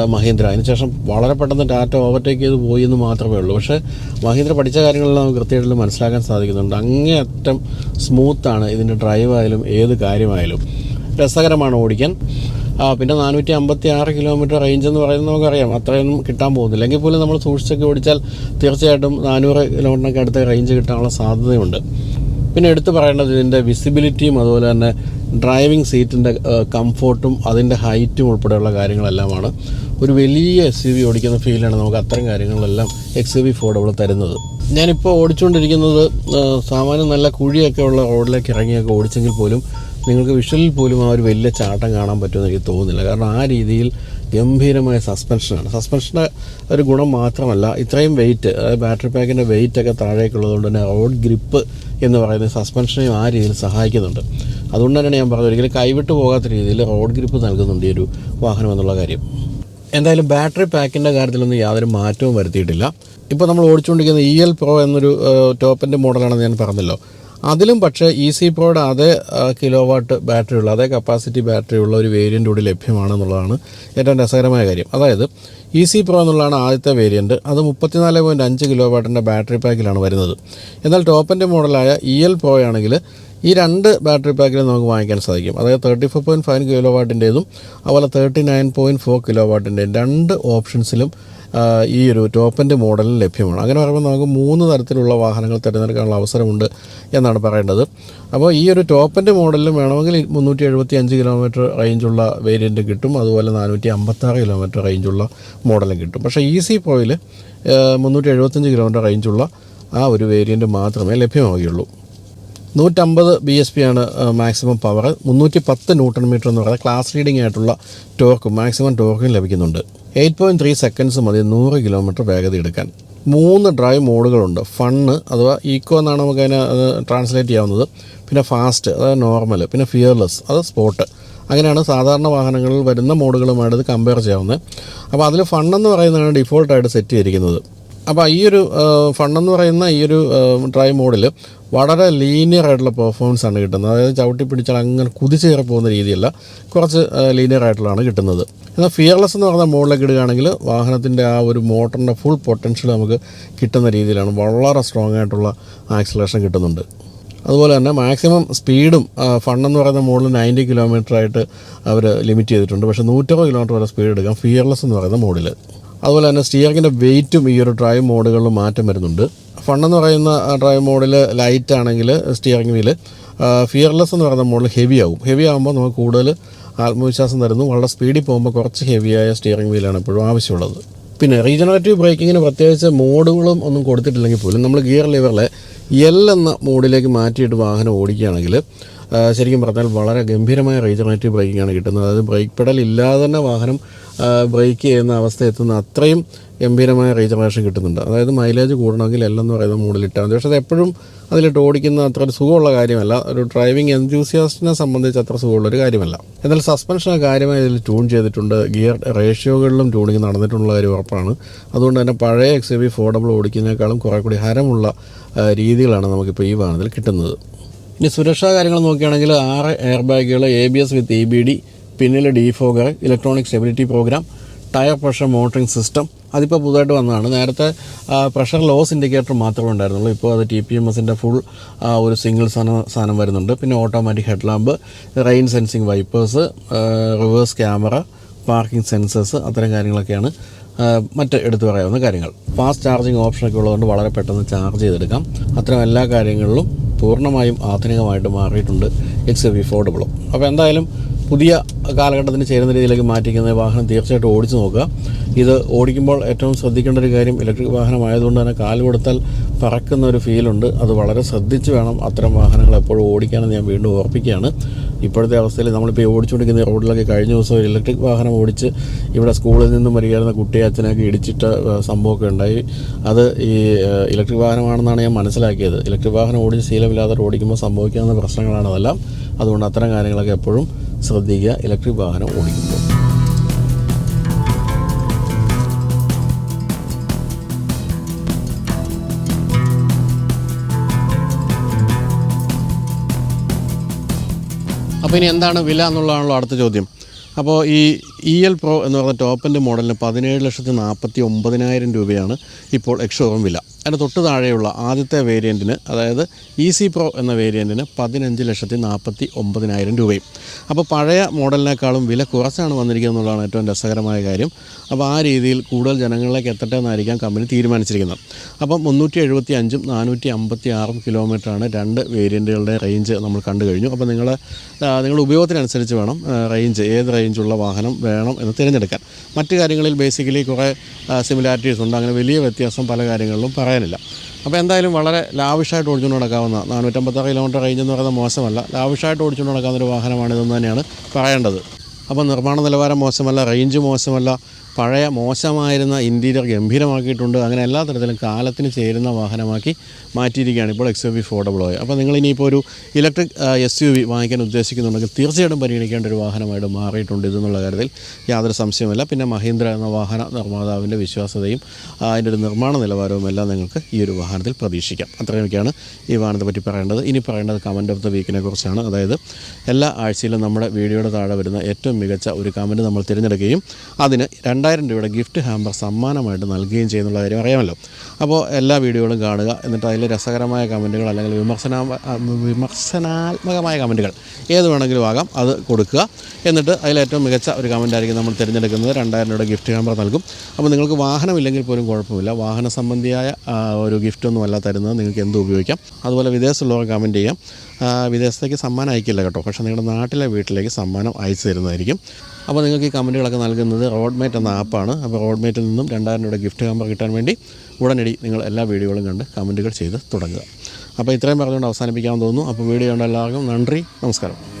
മഹീന്ദ്ര. അതിനുശേഷം വളരെ പെട്ടെന്ന് ടാറ്റ ഓവർടേക്ക് ചെയ്ത് പോയി എന്ന് മാത്രമേ ഉള്ളൂ. പക്ഷേ മഹീന്ദ്ര പഠിച്ച കാര്യങ്ങളെല്ലാം നമുക്ക് കൃത്യമായിട്ട് മനസ്സിലാക്കാൻ സാധിക്കുന്നുണ്ട്. അങ്ങേയറ്റം സ്മൂത്താണ് ഇതിന്റെ ഡ്രൈവായാലും ഏത് കാര്യമായാലും. രസകരമാണ് ഓടിക്കാൻ. പിന്നെ നാനൂറ്റി അമ്പത്തി ആറ് കിലോമീറ്റർ റേഞ്ച് എന്ന് പറയുന്നത് നമുക്കറിയാം. അത്രയൊന്നും കിട്ടാൻ പോകുന്നില്ല. എങ്കിൽ പോലും നമ്മൾ സൂക്ഷിച്ചൊക്കെ ഓടിച്ചാൽ തീർച്ചയായിട്ടും നാനൂറ് കിലോമീറ്ററിനൊക്കെ അടുത്ത റേഞ്ച് കിട്ടാനുള്ള സാധ്യതയുണ്ട്. പിന്നെ എടുത്തു പറയേണ്ടത് ഇതിന്റെ വിസിബിലിറ്റിയും അതുപോലെ തന്നെ ഡ്രൈവിംഗ് സീറ്റിന്റെ കംഫോർട്ടും അതിന്റെ ഹൈറ്റും ഉൾപ്പെടെയുള്ള കാര്യങ്ങളെല്ലാമാണ്. ഒരു വലിയ എസ് യു വി ഓടിക്കുന്ന ഫീലാണ് നമുക്ക് അത്തരം കാര്യങ്ങളെല്ലാം എക്സ് യു വി ഫോർഡബിൾ തരുന്നത്. ഞാനിപ്പോൾ ഓടിച്ചുകൊണ്ടിരിക്കുന്നത് സാമാന്യം നല്ല കുഴിയൊക്കെ ഉള്ള റോഡിലേക്ക് ഇറങ്ങിയൊക്കെ ഓടിച്ചെങ്കിൽ പോലും നിങ്ങൾക്ക് വിഷ്വലിൽ പോലും ആ ഒരു വലിയ ചാട്ടം കാണാൻ പറ്റുമെന്ന് എനിക്ക് തോന്നുന്നില്ല. കാരണം ആ രീതിയിൽ ഗംഭീരമായ സസ്പെൻഷനാണ് സസ്പെൻഷന്റെ ഒരു ഗുണം മാത്രമല്ല ഇത്രയും വെയിറ്റ് അതായത് ബാറ്ററി പാക്കിന്റെ വെയിറ്റ് ഒക്കെ താഴേക്കുള്ളതുകൊണ്ട് തന്നെ റോഡ് ഗ്രിപ്പ് എന്ന് പറയുന്ന സസ്പെൻഷനെയും ആ രീതിയിൽ സഹായിക്കുന്നുണ്ട്. അതുകൊണ്ട് തന്നെയാണ് ഞാൻ പറഞ്ഞത് ഒരിക്കലും കൈവിട്ട് പോകാത്ത രീതിയിൽ റോഡ് ഗ്രിപ്പ് നൽകുന്നുണ്ട് ഈ ഒരു വാഹനം എന്നുള്ള കാര്യം. എന്തായാലും ബാറ്ററി പാക്കിന്റെ കാര്യത്തിലൊന്നും യാതൊരു മാറ്റവും വരുത്തിയിട്ടില്ല. ഇപ്പോൾ നമ്മൾ ഓടിച്ചുകൊണ്ടിരിക്കുന്ന ഇ എൽ പ്രോ എന്നൊരു ടോപ്പിന്റെ മോഡലാണെന്ന് ഞാൻ പറഞ്ഞല്ലോ. അതിലും പക്ഷേ ഇ സി പോയുടെ അതേ കിലോ വാട്ട് ബാറ്ററി ഉള്ള അതേ കപ്പാസിറ്റി ബാറ്ററി ഉള്ള ഒരു വേരിയന്റ് കൂടി ലഭ്യമാണെന്നുള്ളതാണ് ഏറ്റവും രസകരമായ കാര്യം. അതായത് ഇ സി പ്രോ എന്നുള്ളതാണ് ആദ്യത്തെ വേരിയന്റ് അത് മുപ്പത്തിനാല് പോയിന്റ് അഞ്ച് കിലോ വാട്ടിന്റെ ബാറ്ററി പാക്കിലാണ് വരുന്നത്. എന്നാൽ ടോപ്പിന്റെ മോഡലായ ഇ എൽ പ്രോ ആണെങ്കിൽ ഈ രണ്ട് ബാറ്ററി പാക്കിലും നമുക്ക് വാങ്ങിക്കാൻ സാധിക്കും. അതായത് thirty four point five kilo വാട്ടിന്റേതും അതുപോലെ thirty nine point four kilo വാട്ടിന്റെയും രണ്ട് ഓപ്ഷൻസിലും ഈ ഒരു ടോപ്പിന്റെ മോഡലിൽ ലഭ്യമാണ്. അങ്ങനെ പറയുമ്പോൾ നമുക്ക് മൂന്ന് തരത്തിലുള്ള വാഹനങ്ങൾ തിരഞ്ഞെടുക്കാനുള്ള അവസരമുണ്ട് എന്നാണ് പറയേണ്ടത്. അപ്പോൾ ഈ ഒരു ടോപ്പിന്റെ മോഡലിലും വേണമെങ്കിൽ മുന്നൂറ്റി എഴുപത്തി അഞ്ച് കിലോമീറ്റർ റേഞ്ചുള്ള വേരിയന്റ് കിട്ടും. അതുപോലെ നാനൂറ്റി അമ്പത്താറ് കിലോമീറ്റർ റേഞ്ചുള്ള മോഡലും കിട്ടും. പക്ഷേ ഈ സി പോയിൽ മുന്നൂറ്റി എഴുപത്തഞ്ച് കിലോമീറ്റർ റേഞ്ചുള്ള ആ ഒരു വേരിയന്റ് മാത്രമേ ലഭ്യമാവുകയുള്ളൂ. നൂറ്റമ്പത് ബി എസ് പി ആണ് മാക്സിമം പവർ മുന്നൂറ്റി പത്ത് ന്യൂട്ടൺ മീറ്റർ എന്ന് പറയുന്നത് ക്ലാസ് റീഡിംഗ് ആയിട്ടുള്ള ടോർക്കും മാക്സിമം ടോർക്കും ലഭിക്കുന്നുണ്ട്. എയ്റ്റ് പോയിന്റ് ത്രീ സെക്കൻഡ്സ് മതി നൂറ് കിലോമീറ്റർ വേഗത എടുക്കാൻ. മൂന്ന് ഡ്രൈവ് മോഡുകളുണ്ട്. ഫണ്ണ് അഥവാ ഈക്കോ എന്നാണ് നമുക്ക് അതിനെ ട്രാൻസ്ലേറ്റ് ചെയ്യാവുന്നത്. പിന്നെ ഫാസ്റ്റ് അതായത് നോർമൽ പിന്നെ ഫിയർലെസ് അത് സ്പോട്ട് അങ്ങനെയാണ് സാധാരണ വാഹനങ്ങളിൽ വരുന്ന മോഡുകളുമായിട്ട് ഇത് കമ്പയർ ചെയ്യാവുന്നത്. അപ്പോൾ അതിൽ ഫണ്ണെന്ന് പറയുന്നതാണ് ഡിഫോൾട്ടായിട്ട് സെറ്റ് ചെയ്തിരിക്കുന്നത്. അപ്പോൾ ഈ ഒരു ഫണ്ടെന്ന് പറയുന്ന ഈ ഒരു ഡ്രൈവ് മോഡിൽ വളരെ ലീനിയർ ആയിട്ടുള്ള പെർഫോമൻസ് ആണ് കിട്ടുന്നത്. അതായത് ചവിട്ടി പിടിച്ചാൽ അങ്ങനെ കുതിച്ചേറി പോകുന്ന രീതിയല്ല. കുറച്ച് ലീനിയർ ആയിട്ടുള്ളതാണ് കിട്ടുന്നത്. എന്നാൽ ഫിയർലെസ് എന്ന് പറയുന്ന മോഡിലേക്ക് ഇടുകയാണെങ്കിൽ വാഹനത്തിന്റെ ആ ഒരു മോട്ടറിന്റെ ഫുൾ പൊട്ടൻഷ്യൽ നമുക്ക് കിട്ടുന്ന രീതിയിലാണ്. വളരെ സ്ട്രോങ് ആയിട്ടുള്ള ആക്സിലേഷൻ കിട്ടുന്നുണ്ട്. അതുപോലെ തന്നെ മാക്സിമം സ്പീഡും ഫണ്ടെന്ന് പറയുന്ന മോഡിൽ നയന്റി കിലോമീറ്റർ ആയിട്ട് അവർ ലിമിറ്റ് ചെയ്തിട്ടുണ്ട്. പക്ഷേ നൂറ്ററുപത് കിലോമീറ്റർ വരെ സ്പീഡ് എടുക്കാം. ഫിയർലെസ് എന്ന് പറയുന്ന മോഡിൽ അതുപോലെ തന്നെ സ്റ്റിയറിങ്ങിന്റെ വെയിറ്റും ഈ ഒരു ഡ്രൈവ് മോഡുകളിൽ മാറ്റം വരുന്നുണ്ട്. ഫണ്ട് എന്ന് പറയുന്ന ഡ്രൈവ് മോഡിൽ ലൈറ്റ് ആണെങ്കിൽ സ്റ്റിയറിംഗ് വീൽ ഫിയർലെസ് എന്ന് പറയുന്ന മോഡൽ ഹെവി ആവും. ഹെവി ആകുമ്പോൾ നമുക്ക് കൂടുതൽ ആത്മവിശ്വാസം തരുന്നു. വളരെ സ്പീഡിൽ പോകുമ്പോൾ കുറച്ച് ഹെവിയായ സ്റ്റിയറിംഗ് വീലാണ് എപ്പോഴും ആവശ്യമുള്ളത്. പിന്നെ റീജനറേറ്റീവ് ബ്രേക്കിങ്ങിന് പ്രത്യേകിച്ച് മോഡുകളും ഒന്നും കൊടുത്തിട്ടില്ലെങ്കിൽ പോലും നമ്മൾ ഗിയർ ലിവറിലെ എൽ എന്ന മോഡിലേക്ക് മാറ്റിയിട്ട് വാഹനം ഓടിക്കുകയാണെങ്കിൽ ശരിക്കും പറഞ്ഞാൽ വളരെ ഗംഭീരമായ റീജനറേറ്റീവ് ബ്രേക്കിംഗ് ആണ് കിട്ടുന്നത്. അതായത് ബ്രേക്ക് പെഡൽ ഇല്ലാതെ തന്നെ വാഹനം ബ്രേക്ക് ചെയ്യുന്ന അവസ്ഥ എത്തുന്ന അത്രയും ഗംഭീരമായ റീജനറേഷൻ കിട്ടുന്നുണ്ട്. അതായത് മൈലേജ് കൂടണമെങ്കിൽ എല്ലാം എന്ന് പറയുന്ന മോഡിലിട്ടാൽ മതി. പക്ഷേ അത് എപ്പോഴും അതിലിട്ട് ഓടിക്കുന്ന അത്ര ഒരു സുഖമുള്ള കാര്യമല്ല. ഒരു ഡ്രൈവിംഗ് എൻത്യൂസിയാസ്റ്റിനെ സംബന്ധിച്ച് അത്ര സുഖമുള്ളൊരു കാര്യമല്ല. എന്നാൽ സസ്പെൻഷൻ കാര്യമായി ഇതിൽ ട്യൂൺ ചെയ്തിട്ടുണ്ട്. ഗിയർ റേഷ്യോകളിലും ട്യൂണിങ് നടന്നിട്ടുള്ള കാര്യം ഉറപ്പാണ്. അതുകൊണ്ട് തന്നെ പഴയ എക്സ് വി ഫോർഡബിൾ ഓടിക്കുന്നതിനേക്കാളും കുറേ കൂടി ഹരമുള്ള രീതികളാണ് നമുക്കിപ്പോൾ ഈ വാഹനത്തിൽ കിട്ടുന്നത്. ഇനി സുരക്ഷാ കാര്യങ്ങൾ നോക്കുകയാണെങ്കിൽ ആറ് എയർ ബാഗുകൾ A B S with E B D പിന്നിൽ defogger electronic stability programme tyre pressure monitoring system അതിപ്പോൾ പുതുതായിട്ട് വന്നതാണ്. നേരത്തെ പ്രഷർ ലോസ് ഇൻഡിക്കേറ്റർ മാത്രമേ ഉണ്ടായിരുന്നുള്ളൂ. ഇപ്പോൾ അത് ടി പി എം എസിന്റെ ഫുൾ ഒരു സിംഗിൾ സാധനം സാധനം വരുന്നുണ്ട്. പിന്നെ automatic head lamp rain sensing wipers reverse camera parking sensors അത്തരം കാര്യങ്ങളൊക്കെയാണ് മറ്റ് എടുത്തു പറയാവുന്ന കാര്യങ്ങൾ. ഫാസ്റ്റ് ചാർജിങ് ഓപ്ഷനൊക്കെ ഉള്ളതുകൊണ്ട് വളരെ പെട്ടെന്ന് ചാർജ് ചെയ്തെടുക്കാം. അത്തരം എല്ലാ കാര്യങ്ങളിലും പൂർണമായും ആധുനികമായിട്ട് മാറിയിട്ടുണ്ട്. ഇറ്റ്സ് ഫോർഡബിളും അപ്പോൾ എന്തായാലും പുതിയ കാലഘട്ടത്തിന് ചേരുന്ന രീതിയിലേക്ക് മാറ്റിക്കുന്ന വാഹനം തീർച്ചയായിട്ടും ഓടിച്ചു നോക്കുക. ഇത് ഓടിക്കുമ്പോൾ ഏറ്റവും ശ്രദ്ധിക്കേണ്ട ഒരു കാര്യം ഇലക്ട്രിക് വാഹനമായതുകൊണ്ട് തന്നെ കാൽ കൊടുത്താൽ പറക്കുന്ന ഒരു ഫീലുണ്ട് അത് വളരെ ശ്രദ്ധിച്ച് വേണം അത്തരം വാഹനങ്ങൾ എപ്പോഴും ഓടിക്കാനെന്ന് ഞാൻ വീണ്ടും ഓർപ്പിക്കുകയാണ്. ഇപ്പോഴത്തെ അവസ്ഥയിൽ നമ്മളിപ്പോൾ ഓടിച്ചുകൊണ്ടിരിക്കുന്ന റോഡിലൊക്കെ കഴിഞ്ഞ ദിവസം ഒരു ഇലക്ട്രിക് വാഹനം ഓടിച്ച് ഇവിടെ സ്കൂളിൽ നിന്നും വരികയായിരുന്ന കുട്ടിയെ അച്ഛനൊക്കെ ഇടിച്ചിട്ട സംഭവമൊക്കെ ഉണ്ടായി. അത് ഈ ഇലക്ട്രിക് വാഹനമാണെന്നാണ് ഞാൻ മനസ്സിലാക്കിയത്. ഇലക്ട്രിക് വാഹനം ഓടിച്ച് ശീലമില്ലാതെ ഓടിക്കുമ്പോൾ സംഭവിക്കാവുന്ന പ്രശ്നങ്ങളാണ് അതെല്ലാം. അതുകൊണ്ട് അത്തരം കാര്യങ്ങളൊക്കെ എപ്പോഴും ശ്രദ്ധിക്കുക. ഇലക്ട്രിക് വാഹനം ഓടിക്കുമ്പോൾ. അപ്പോൾ ഇനി എന്താണ് വില എന്നുള്ളതാണല്ലോ അടുത്ത ചോദ്യം. അപ്പോൾ ഈ ഇ എൽ പ്രോ എന്ന് പറഞ്ഞ ടോപ്പിന്റെ മോഡലിന് പതിനേഴ് ലക്ഷത്തി നാൽപ്പത്തി ഒമ്പതിനായിരം രൂപയാണ് ഇപ്പോൾ എക്സോറും വില. അതിന് തൊട്ട് താഴെയുള്ള ആദ്യത്തെ വേരിയന്റിന് അതായത് ഇ സി പ്രോ എന്ന വേരിയന്റിന് പതിനഞ്ച് ലക്ഷത്തി നാൽപ്പത്തി ഒമ്പതിനായിരം രൂപയും. അപ്പോൾ പഴയ മോഡലിനേക്കാളും വില കുറച്ചാണ് വന്നിരിക്കുന്നത് എന്നുള്ളതാണ് ഏറ്റവും രസകരമായ കാര്യം. അപ്പോൾ ആ രീതിയിൽ കൂടുതൽ ജനങ്ങളിലേക്ക് എത്തട്ടെ എന്നായിരിക്കാം കമ്പനി തീരുമാനിച്ചിരിക്കുന്നത്. അപ്പം മുന്നൂറ്റി എഴുപത്തി അഞ്ചും നാനൂറ്റി അമ്പത്തി ആറും കിലോമീറ്ററാണ് രണ്ട് വേരിയന്റുകളുടെ റേഞ്ച് നമ്മൾ കണ്ടു കഴിഞ്ഞു. അപ്പോൾ നിങ്ങൾ നിങ്ങളുടെ ഉപയോഗത്തിനനുസരിച്ച് വേണം റേഞ്ച് ഏത് റേഞ്ചുള്ള വാഹനം വേണം എന്ന് തിരഞ്ഞെടുക്കാൻ. മറ്റു കാര്യങ്ങളിൽ ബേസിക്കലി കുറേ സിമിലാരിറ്റീസ് ഉണ്ട്. അങ്ങനെ വലിയ വ്യത്യാസം പല കാര്യങ്ങളിലും പറയാനില്ല. അപ്പോൾ എന്തായാലും വളരെ ലാവിഷായിട്ട് ഓടിച്ചുകൊണ്ട് നടക്കാവുന്ന നാനൂറ്റമ്പത്താറ് കിലോമീറ്റർ റേഞ്ച് എന്ന് പറയുന്നത് മോശമല്ല. ലാവിഷായിട്ട് ഓടിച്ചുകൊണ്ട് നടക്കാവുന്ന ഒരു വാഹനമാണിതെന്ന് തന്നെയാണ് പറയേണ്ടത്. അപ്പോൾ നിർമ്മാണ നിലവാരം മോശമല്ല റേഞ്ച് മോശമല്ല പഴയ മോശമായിരുന്ന ഇന്റീരിയർ ഗംഭീരമാക്കിയിട്ടുണ്ട്. അങ്ങനെ എല്ലാ തരത്തിലും കാലത്തിന് ചേരുന്ന വാഹനമാക്കി മാറ്റിയിരിക്കുകയാണ്. ഇപ്പോൾ എക്സ് യു വി ഫോർഡബിളായി അപ്പോൾ നിങ്ങൾ ഇനിയിപ്പോൾ ഒരു ഇലക്ട്രിക് എസ് യു വി വാങ്ങിക്കാൻ ഉദ്ദേശിക്കുന്നുണ്ടെങ്കിൽ തീർച്ചയായിട്ടും പരിഗണിക്കേണ്ട ഒരു വാഹനമായിട്ട് മാറിയിട്ടുണ്ട് ഇതെന്നുള്ള കാര്യത്തിൽ യാതൊരു സംശയമില്ല പിന്നെ മഹീന്ദ്ര എന്ന വാഹന നിർമ്മാതാവിന്റെ വിശ്വാസ്യതയും ആ, അതിന്റെ ഒരു നിർമ്മാണ നിലവാരവും എല്ലാം നിങ്ങൾക്ക് ഈ ഒരു വാഹനത്തിൽ പ്രതീക്ഷിക്കാം. അത്രയൊക്കെയാണ് ഈ വാഹനത്തെ പറ്റി പറയേണ്ടത്. ഇനി പറയേണ്ടത് കമന്റ് ഓഫ് ദ വീക്കിനെ കുറിച്ചാണ്. അതായത് എല്ലാ ആഴ്ചയിലും നമ്മുടെ വീഡിയോയുടെ താഴെ വരുന്ന ഏറ്റവും മികച്ച ഒരു കമന്റ് നമ്മൾ തിരഞ്ഞെടുക്കുകയും അതിന് രണ്ടായിരം രൂപയുടെ ഗിഫ്റ്റ് ഹാമ്പർ സമ്മാനമായിട്ട് നൽകുകയും ചെയ്യുന്നുള്ള കാര്യം അറിയാമല്ലോ. അപ്പോൾ എല്ലാ വീഡിയോകളും കാണുക. എന്നിട്ട് അതിൽ രസകരമായ കമന്റുകൾ അല്ലെങ്കിൽ വിമർശന വിമർശനാത്മകമായ കമന്റുകൾ ഏത് വേണമെങ്കിലും ആകാം അത് കൊടുക്കുക. എന്നിട്ട് അതിൽ ഏറ്റവും മികച്ച ഒരു കമന്റായിരിക്കും നമ്മൾ തിരഞ്ഞെടുക്കുന്നത്. രണ്ടായിരം രൂപ ഗിഫ്റ്റ് ഹാമ്പർ നൽകും. അപ്പോൾ നിങ്ങൾക്ക് വാഹനമില്ലെങ്കിൽ പോലും കുഴപ്പമില്ല. വാഹന സംബന്ധിയായ ഒരു ഗിഫ്റ്റൊന്നും അല്ല തരുന്നത്. നിങ്ങൾക്ക് എന്ത് ഉപയോഗിക്കാം. അതുപോലെ വിദേശത്തുള്ളവർ കമന്റ് ചെയ്യാം. വിദേശത്തേക്ക് സമ്മാനം അയക്കില്ല കേട്ടോ. പക്ഷേ നിങ്ങളുടെ നാട്ടിലെ വീട്ടിലേക്ക് സമ്മാനം അയച്ചു തരുന്നതായിരിക്കും. അപ്പോൾ നിങ്ങൾക്ക് ഈ കമന്റുകളൊക്കെ നൽകുന്നത് റോഡ്മേറ്റ് എന്ന ആപ്പാണ് അപ്പോൾ റോഡ്മേറ്റിൽ നിന്നും രണ്ടായിരം രൂപ ഗിഫ്റ്റ് ഹാമ്പർ കിട്ടാൻ വേണ്ടി ഉടനടി നിങ്ങൾ എല്ലാ വീഡിയോകളും കണ്ട് കമന്റുകൾ ചെയ്ത് തുടങ്ങുക. അപ്പോൾ ഇത്രയും പറഞ്ഞുകൊണ്ട് അവസാനിപ്പിക്കാൻ തോന്നുന്നു. അപ്പോൾ വീഡിയോ കണ്ട എല്ലാവർക്കും നന്ദി. നമസ്കാരം.